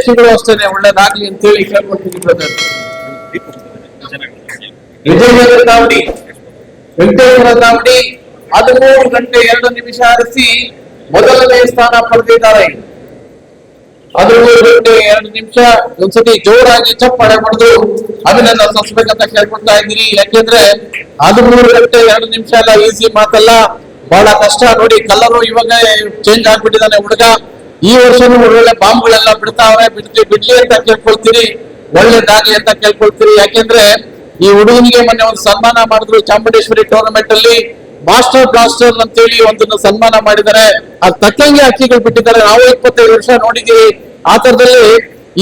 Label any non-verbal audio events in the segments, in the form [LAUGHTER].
ಎಫ್ಸಿಗಳು ಅಷ್ಟೇ ಒಳ್ಳೇದಾಗ್ಲಿ ಅಂತೇಳಿ ಕೇಳ್ಕೊಳ್ತೀನಿ ಬ್ರದರ್ ವಿಜಯನಗರ ದಾವಣಿ ವೆಂಕಟೇಶ್ವರ ತಾವಡಿ ಹದಿಮೂರು ಗಂಟೆ ಎರಡು ನಿಮಿಷ ಹರಿಸಿ ಮೊದಲನೇ ಸ್ಥಾನ ಪಡೆದಿದ್ದಾರೆ. ಹದಿಮೂರು ಗಂಟೆ ಎರಡು ನಿಮಿಷ, ಒಂದ್ಸತಿ ಜೋರಾಗಿ ಚಪ್ಪಾಳೆ ಹೊಡೆದು ಅಭಿನಂದನೆ ಸಸ್ಬೇಕಂತ ಕೇಳ್ಕೊಳ್ತಾ ಇದ್ದೀನಿ ಯಾಕೆಂದ್ರೆ ಹದಿಮೂರು ಗಂಟೆ ಎರಡು ನಿಮಿಷ ಎಲ್ಲ ಈಸಿ ಮಾತಲ್ಲ. ಬಹಳ ಕಷ್ಟ. ನೋಡಿ ಕಲರು ಇವಾಗ ಚೇಂಜ್ ಆಗ್ಬಿಟ್ಟಿದ್ದಾನೆ ಹುಡುಗ. ಈ ವರ್ಷನೂ ಒಳ್ಳೊಳ್ಳೆ ಬಾಂಬ್ಗಳೆಲ್ಲ ಬಿಡ್ತಾವ್ರೆ ಬಿಡ್ಲಿ ಬಿಡ್ಲಿ ಅಂತ ಕೇಳ್ಕೊಳ್ತೀರಿ. ಒಳ್ಳೇದಾಗ್ಲಿ ಅಂತ ಕೇಳ್ಕೊಳ್ತೀರಿ. ಯಾಕೆಂದ್ರೆ ಈ ಹುಡುಗನಿಗೆ ಮೊನ್ನೆ ಒಂದು ಸನ್ಮಾನ ಮಾಡಿದ್ರು ಚಾಮುಂಡೇಶ್ವರಿ ಟೂರ್ನಮೆಂಟ್ ಅಲ್ಲಿ. ಮಾಸ್ಟರ್ ಬ್ಲಾಸ್ಟರ್ ಅಂತೇಳಿ ಒಂದನ್ನು ಸನ್ಮಾನ ಮಾಡಿದ್ದಾರೆ. ಅದ್ ತಕ್ಕಂಗೆ ಅಕ್ಕಿಗಳು ಬಿಟ್ಟಿದ್ದಾರೆ. ನಾವು ಇಪ್ಪತ್ತೈದು ವರ್ಷ ನೋಡಿದೀವಿ ಆ ತರದಲ್ಲಿ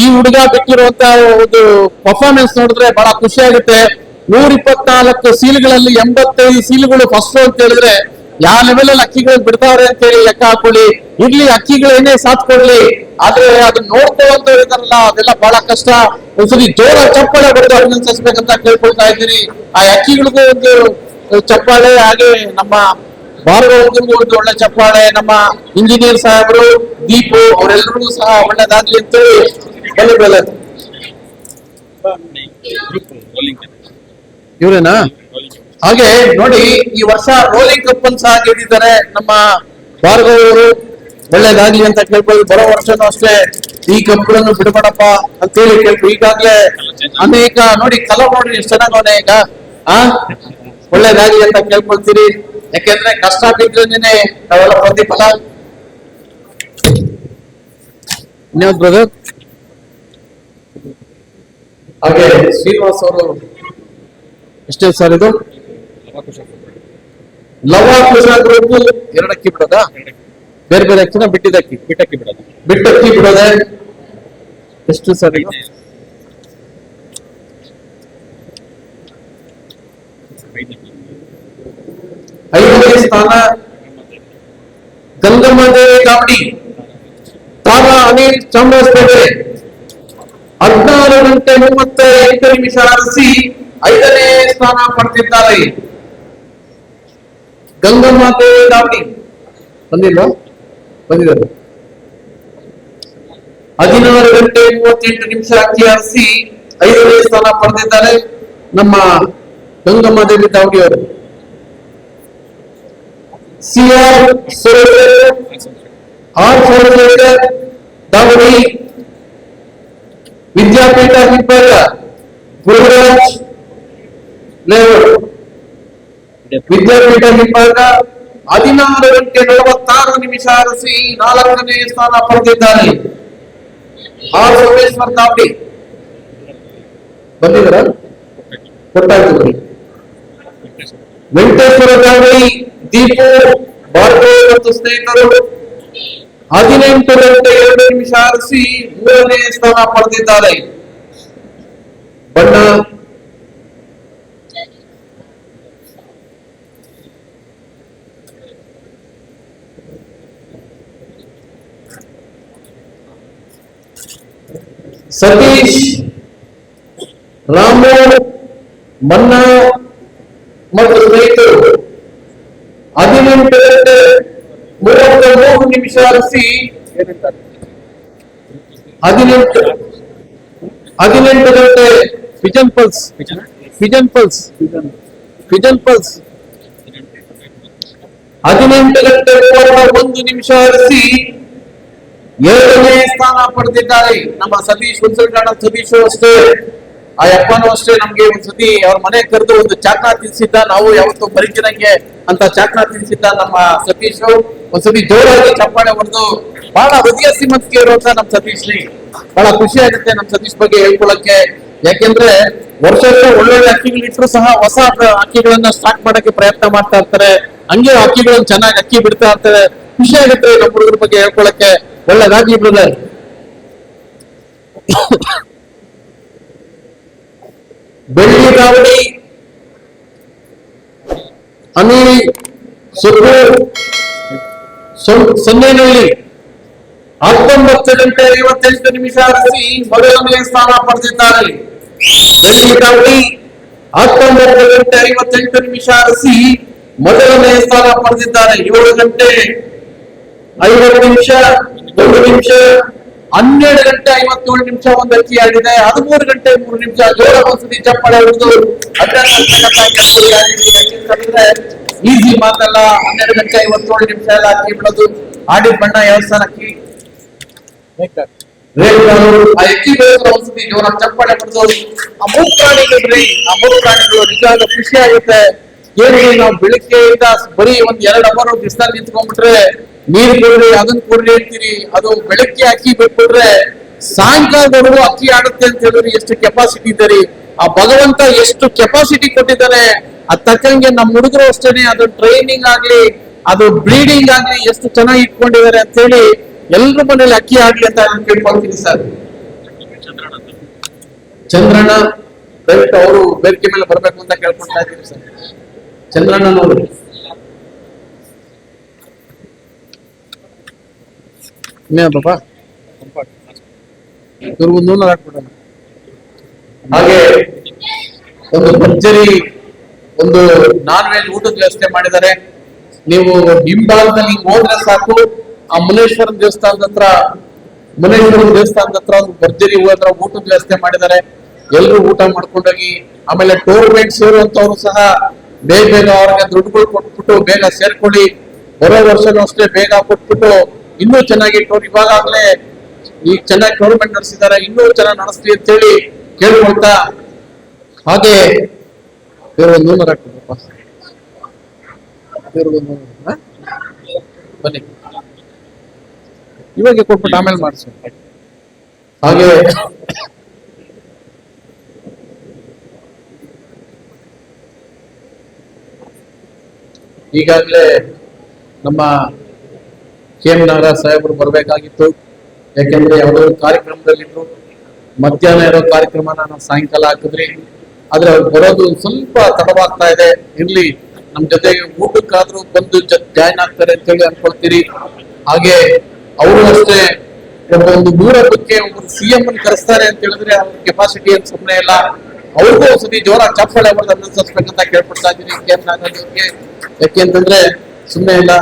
ಈ ಹುಡುಗ ಬಿಟ್ಟಿರುವಂತ ಒಂದು ಪರ್ಫಾರ್ಮೆನ್ಸ್ ನೋಡಿದ್ರೆ ಬಹಳ ಖುಷಿ ಆಗುತ್ತೆ ನೂರ ಇಪ್ಪತ್ನಾಲ್ಕು ಸೀಲ್ಗಳಲ್ಲಿ ಎಂಬತ್ತೈದು ಸೀಲ್ಗಳು ಫಸ್ಟ್ ಅಂತ ಹೇಳಿದ್ರೆ ಯಾವ ಲೆವೆಲ್ ಅಲ್ಲಿ ಅಕ್ಕಿಗಳು ಬಿಡ್ತಾವ್ರೆ ಅಂತ ಹೇಳಿ ಲೆಕ್ಕ ಹಾಕೊಳ್ಳಿ. ಇರ್ಲಿ ಅಕ್ಕಿಗಳು ಏನೇ ಸಾಥ್ ಕೊಡ್ಲಿ ಆದ್ರೆ ಅದನ್ನ ನೋಡ್ಕೊಳ್ಳುವಂತ ಇದಾರಲ್ಲ ಅದೆಲ್ಲ ಬಹಳ ಕಷ್ಟ. ಒಂದ್ಸರಿ ಜೋರ ಚಪ್ಪಾಳೆ ಬರೆದು ಅಭಿನಂದಿಸಬೇಕಂತ ಕೇಳ್ಕೊಳ್ತಾ ಇದ್ದೀರಿ. ಆ ಅಕ್ಕಿಗಳಿಗೂ ಒಂದು ಚಪ್ಪಾಳೆ, ಹಾಗೆ ನಮ್ಮ ಭಾರತವರ್ಗರಿಗೂ ಒಂದು ಒಳ್ಳೆ ಚಪ್ಪಾಳೆ, ನಮ್ಮ ಇಂಜಿನಿಯರ್ ಸಾಹೇಬರು ದೀಪು, ಅವರೆಲ್ಲರಿಗೂ ಸಹ ಒಳ್ಳೇದಾಗ್ಲಿ ಅಂತ ಹೇಳಿ ಇವ್ರೇನಾ? ಹಾಗೆ ನೋಡಿ ಈ ವರ್ಷ ರೋಲಿಂಗ್ ಕಪ್ ಅನ್ನು ಸಹ ಗೆದ್ದಿದ್ದಾರೆ ನಮ್ಮ ಭಾರ್ಗವರು ಒಳ್ಳೇದಾಗ್ಲಿ ಅಂತ ಕೇಳ್ಬೋದು ಬರೋ ವರ್ಷನೂ ಅಷ್ಟೇ ಈ ಕಪ್ಗಳನ್ನು ಬಿಡಬೇಡಪ್ಪ ಅಂತ ಹೇಳಿ ಕೇಳ್ಬೋದು ಈಗಾಗ್ಲೇ ಅನೇಕ ನೋಡಿ ಕಲರ್ ನೋಡ್ರಿ ಎಷ್ಟು ಚೆನ್ನಾಗವನೆ ಈಗ. ಆ? ಒಳ್ಳೇದಾಗ್ಲಿ ಅಂತ ಕೇಳ್ಕೊಳ್ತೀರಿ. ಯಾಕೆಂದ್ರೆ ಕಷ್ಟ ಬಿದ್ರೇನೆ ನಾವೆಲ್ಲ ಪ್ರತಿಫಲ ಇನ್ನೊಂದು ಬ್ರದರ್ ಹಾಗೆ ಶ್ರೀನಿವಾಸ್ ಅವರು. ಎಷ್ಟೇ ಸರ್ ಇದು? ಲವ ಕುಶ ಗ್ರೂಪ್ ಎರಡು ಅಕ್ಕಿ ಬಿಡೋದಾ? ಬೇರೆ ಬೇರೆ ಅಕ್ಕಿನ ಬಿಟ್ಟಿದ ಅಕ್ಕಿ ಬಿಟ್ಟಕ್ಕೆ ಬಿಡೋದು? ಬಿಟ್ಟಕ್ಕಿ ಬಿಡೋದೆ? ಎಷ್ಟು ಸರಿ ಐದನೇ ಸ್ಥಾನ. ಗಂಗಮ್ಮ ದೇವಿ ದಾವಣಿ. ತಾರಾ ಅನಿಲ್ ಚಾಮರಾಜಪೇಟೆ. ಹದಿನಾರು ಗಂಟೆ ಮೂವತ್ತ ಎಂಟು ನಿಮಿಷ ಆರಿಸಿ ಐದನೇ ಸ್ಥಾನ ಪಡೆದಿದ್ದಾರೆ. ಗಂಗಮ್ಮ ದೇವಿ ದಾವಣಿ ಬಂದಿಲ್ಲ ಬಂದಿದ್ದಾರೆ ಹದಿನಾರು ಗಂಟೆ ಮೂವತ್ತೆಂಟು ನಿಮಿಷ ಅಕ್ಕಿ ಹರಿಸಿ ಐದನೇ ಸ್ಥಾನ ಪಡೆದಿದ್ದಾರೆ ನಮ್ಮ ಗಂಗಮ್ಮ ದೇವಿ ದಾವಣಿ ಅವರು. ಸಿ ಆರ್ ಸೋಮಶೇಖರ್ ದಾವಣಿ, ವಿದ್ಯಾಪೀಠ ಹಿಂಬಾಗ ಗುರುರಾಜ್, ಲೇಔಟ್. ವಿದ್ಯಾಪೀಠ ಹಿಂಬಾಗ ಹದಿನಾರು ಗಂಟೆ ನಲವತ್ತಾರು ನಿಮಿಷ ಹರಿಸಿ ನಾಲ್ಕನೇ ಸ್ಥಾನ ಪಡೆದಿದ್ದಾರೆ. ಆರ್ ಸೋಮೇಶ್ವರ್ ದಾವಣಿ ಬಂದಿದ್ದಾರ? ಕೊಟ್ಟಾಯ್ತು ಬನ್ನಿ. ವೆಂಕಟೇಶ್ವರ ದಾವಣಿ ದೀಪು, ಭಾರ್ಗವ್ ಮತ್ತು ಸ್ನೇಹಿತರು ಹದಿನೆಂಟು ಗಂಟೆ ಎರಡು ನಿಮಿಷ ಹರಿಸಿ ಮೂರನೇ ಸ್ಥಾನ ಪಡೆದಿದ್ದಾರೆ. ಬಣ್ಣ ಸತೀಶ್ ರಾಮು ಮನ್ನ ಮತ್ತು ಸ್ನೇಹಿತರು ಹದಿನೆಂಟು ಗಂಟೆ ಮೂವತ್ತ ಮೂರು ನಿಮಿಷ ಹರಿಸಿ ಹದಿನೆಂಟು ಹದಿನೆಂಟು ಗಂಟೆ vision plus vision plus vision plus ಹದಿನೆಂಟು ಗಂಟೆ ಮೂವತ್ತ ಒಂದು ನಿಮಿಷ ಹರಿಸಿ ಎರಡನೇ ಸ್ಥಾನ ಪಡೆದಿದ್ದಾರೆ. ನಮ್ಮ ಸತೀಶ್ ಹುಣಸಲ್ಗಾಡ ಸತೀಶ್ ಅಷ್ಟೇ ಆ ಅಪ್ಪನೂ ಅಷ್ಟೇ ನಮ್ಗೆ ಒಂದ್ಸತಿ ಅವ್ರ ಮನೆ ಕರೆದು ಒಂದು ಚಾಕ್ನ ತಿನ್ಸಿದ್ದ. ನಾವು ಯಾವತ್ತು ಬರೀತಿರಂಗೆ ಅಂತ ಚಾಕ್ನ ತಿನ್ಸಿದ್ದ ನಮ್ಮ ಸತೀಶ್ ಒಂದ್ಸತಿ ಜೋರಾಗಿ ಚಪ್ಪಾಳೆ ಹೊಡೆದು ಬಹಳ ಹೃದಯ ಸಿಮಂತಿಕೆ ಇರುವಂತ ನಮ್ ಸತೀಶ್ ಬಹಳ ಖುಷಿ ಆಗುತ್ತೆ ನಮ್ ಸತೀಶ್ ಬಗ್ಗೆ ಹೇಳ್ಕೊಳಕ್ಕೆ. ಯಾಕೆಂದ್ರೆ ವರ್ಷ ವರ್ಷ ಒಳ್ಳೊಳ್ಳೆ ಅಕ್ಕಿಗಳು ಇಟ್ಟರು ಸಹ ಹೊಸ ಅಕ್ಕಿಗಳನ್ನ ಸ್ಟಾರ್ಟ್ ಮಾಡಕ್ಕೆ ಪ್ರಯತ್ನ ಮಾಡ್ತಾ ಇರ್ತಾರೆ. ಹಂಗೆ ಅಕ್ಕಿಗಳನ್ನ ಚೆನ್ನಾಗಿ ಅಕ್ಕಿ ಬಿಡ್ತಾ ಇರ್ತಾರೆ. ಖುಷಿ ಆಗುತ್ತೆ ನಮ್ಮ ಹುಡುಗರ ಬಗ್ಗೆ ಹೇಳ್ಕೊಳಕ್ಕೆ. ಒಳ್ಳೆದಾಗಿ ಬ್ರದರ್ ಬೆಳ್ಳಿ ದಾವಣಿ ಅನಿ ಸೊಪ್ಪು ಸೊನ್ನೆನಳ್ಳಿ. ಹತ್ತೊಂಬತ್ತು ಗಂಟೆ ಐವತ್ತೆಂಟು ನಿಮಿಷ ಹರಿಸಿ ಮೊದಲನೇ ಸ್ಥಾನ ಪಡೆದಿದ್ದಾರೆ. ದಾವಣಿ ಹತ್ತೊಂಬತ್ತು ಗಂಟೆ ಐವತ್ತೆಂಟು ನಿಮಿಷ ಹರಿಸಿ ಮೊದಲನೇ ಸ್ಥಾನ ಪಡೆದಿದ್ದಾರೆ. ಏಳು ಗಂಟೆ ಐವತ್ತು ನಿಮಿಷ, ಒಂದು ನಿಮಿಷ ಹನ್ನೆರಡು ಗಂಟೆ ಐವತ್ತೇಳು ನಿಮಿಷ ಒಂದು ಅಕ್ಕಿ ಆಗಿದೆ ಹದಿಮೂರು ಗಂಟೆ ಮೂರು ನಿಮಿಷ. ಜೋರ ಒಂದ್ಸತಿ ಚಪ್ಪಾಳೆ ಹೊಡೆದು ಈಸಿ ಮಾತಲ್ಲ. ಹನ್ನೆರಡು ಗಂಟೆ ಐವತ್ತೇಳು ನಿಮಿಷ ಎಲ್ಲ ಅಕ್ಕಿ ಬಿಡೋದು. ಆಡಿ ಬಣ್ಣ ಯಾವ ಸ್ಥಾನಕ್ಕೆ? ಆ ಅಕ್ಕಿ ಬೆಳೆದ್ರೆ ಒಂದ್ಸತಿ ಜೋರ ಚಪ್ಪಾಳೆ ಹೊಡೆದು ಆ ಮೂಗ್ ಪ್ರಾಣಿಗಳ್ರಿ ಮೂಗ್ ಪ್ರಾಣಿಗಳು ನಿಜವಾದ ಖುಷಿ ಆಗುತ್ತೆ ಏನಿದೆ ನಾವು ಬೆಳಿಗ್ಗೆಯಿಂದ ಬರೀ ಒಂದ್ ಎರಡ್ ಅವರ್ ಬಿಸಿಲಲ್ಲಿ ನಿಂತ್ಕೊಂಡ್ಬಿಟ್ರೆ ನೀರ್ ಕೊಡ್ರಿ ಅದನ್ನ ಕೊಡ್ರಿ ಅಂತೀರಿ ಅದು ಬೆಳಿಗ್ಗೆ ಅಕ್ಕಿ ಬಿಟ್ಬಿಟ್ರೆ ಸಾಯಂಕಾಲದವರೆಗೂ ಅಕ್ಕಿ ಆಡುತ್ತೆ ಅಂತ ಹೇಳಿದ್ರೆ ಎಷ್ಟು ಕೆಪಾಸಿಟಿ ಇದೆ ರೀ ಆ ಭಗವಂತ ಎಷ್ಟು ಕೆಪಾಸಿಟಿ ಕೊಟ್ಟಿದ್ದಾನೆ ಅದ್ ತಕ್ಕಂಗೆ ನಮ್ಮ ಹುಡುಗರು ಅಷ್ಟೇನೆ ಅದು ಟ್ರೈನಿಂಗ್ ಆಗ್ಲಿ, ಅದು ಬ್ರೀಡಿಂಗ್ ಆಗ್ಲಿ ಎಷ್ಟು ಚೆನ್ನಾಗಿ ಇಟ್ಕೊಂಡಿದ್ದಾರೆ ಅಂತ ಹೇಳಿ ಎಲ್ರ ಮನೇಲಿ ಅಕ್ಕಿ ಆಗ್ಲಿ ಅಂತ ನಾನು ಕೇಳ್ಕೊಳ್ತೀನಿ ಸರ್. ಚಂದ್ರಣ್ಣ ದಯವಿಟ್ಟು ಅವರು ಬೇಡಿಕೆ ಮೇಲೆ ಬರ್ಬೇಕು ಅಂತ ಕೇಳ್ಕೊಳ್ತಾ ಇದ್ದೀನಿ ಸರ್. ಚಂದ್ರಣ್ಣನವರು ಹಾಕ್ಬಿಡೋಣ. ಹಾಗೆ ಒಂದು ಭರ್ಜರಿ, ಒಂದು ನಾನ್ ವೆಜ್ ಊಟದ ವ್ಯವಸ್ಥೆ ಮಾಡಿದ್ದಾರೆ. ನೀವು ಹಿಂಭಾಗದಲ್ಲಿ ಹೋದ್ರೆ ಸಾಕು. ಆ ಮುನೇಶ್ವರ ದೇವಸ್ಥಾನದ ಹತ್ರ ಮುನೇಶ್ವರ ದೇವಸ್ಥಾನದ ಹತ್ರ ಒಂದು ಭರ್ಜರಿ ಹತ್ರ ಊಟದ ವ್ಯವಸ್ಥೆ ಮಾಡಿದ್ದಾರೆ. ಎಲ್ಲರೂ ಊಟ ಮಾಡ್ಕೊಂಡೋಗಿ, ಆಮೇಲೆ ಟೂರ್ನಮೆಂಟ್ ಸೇರುವಂತವ್ರು ಸಹ ಬೇಗ ಬೇಗ ಅವ್ರಿಗೆ ದುಡ್ಡುಗಳು ಕೊಟ್ಬಿಟ್ಟು ಬೇಗ ಸೇರ್ಕೊಳ್ಳಿ. ಬರೋ ವರ್ಷನೂ ಅಷ್ಟೇ ಬೇಗ ಕೊಟ್ಬಿಟ್ಟು ಇನ್ನೂ ಚೆನ್ನಾಗಿ ಟೂರ್ ಇವಾಗಲೇ ಈಗ ಚೆನ್ನಾಗಿ ಟೂರ್ನಮೆಂಟ್ ನಡೆಸಿದ್ದಾರೆ. ಇನ್ನೂ ಚೆನ್ನಾಗಿ ಅಂತ ಹೇಳಿ ಕೇಳ್ಕೊಳ್ತಾ ಹಾಗೆ ಬೇರೆ ಒಂದು ನೂರ ಹಾಕ್ಬಿಡಪ್ಪ ಬೇರೆ ಒಂದು ಬನ್ನಿ. ಇವಾಗ ಕೊಟ್ಬಿಟ್ಟು ಆಮೇಲೆ ಮಾಡಿಸಿ. ಹಾಗೆ ಈಗಾಗಲೇ ನಮ್ಮ ಕೆ ಎಂ ನಾಗರಾಜ್ ಸಾಹೇಬರು ಬರಬೇಕಾಗಿತ್ತು. ಯಾಕೆಂದ್ರೆ ಯಾವುದೋ ಕಾರ್ಯಕ್ರಮದಲ್ಲಿ ಕಾರ್ಯಕ್ರಮದಲ್ಲಿದ್ರು. ಮಧ್ಯಾಹ್ನ ಇರೋ ಕಾರ್ಯಕ್ರಮ ನಾವು ಸಾಯಂಕಾಲ ಹಾಕಿದ್ರಿ. ಆದ್ರೆ ಅವ್ರು ಬರೋದು ಸ್ವಲ್ಪ ತಡವಾಗ್ತಾ ಇದೆ. ಇರ್ಲಿ ನಮ್ ಜೊತೆಗೆ ಊಟಕ್ಕಾದ್ರೂ ಬಂದು ಜಾಯ್ನ್ ಆಗ್ತಾರೆ ಅಂತ ಹೇಳಿ ಅನ್ಕೊಳ್ತೀರಿ. ಹಾಗೆ ಅವರು ಅಷ್ಟೇ ಒಂದು ನೂರಕ್ಕೆ ಒಬ್ಬರು ಸಿ ಎಂ ಅನ್ನು ಕರೆಸ್ತಾರೆ ಅಂತ ಹೇಳಿದ್ರೆ ಅವ್ರ ಕೆಪಾಸಿಟಿ ಅಂತ ಸುಮ್ಮನೆ ಇಲ್ಲ. ಅವ್ರಿಗೂ ಸತಿ ಜೋರ ಚಪ್ಪಳೆ ಹೊಡೆದು ಅನ್ನಿಸ್ಬೇಕಂತ ಕೇಳ್ಕೊಡ್ತಾ ಇದ್ದೀನಿ. ಕೇಂದ್ರ ನಾಗರಾಜ್ ಯಾಕೆ ಅಂತಂದ್ರೆ ಸುಮ್ಮನೆ ಇಲ್ಲ.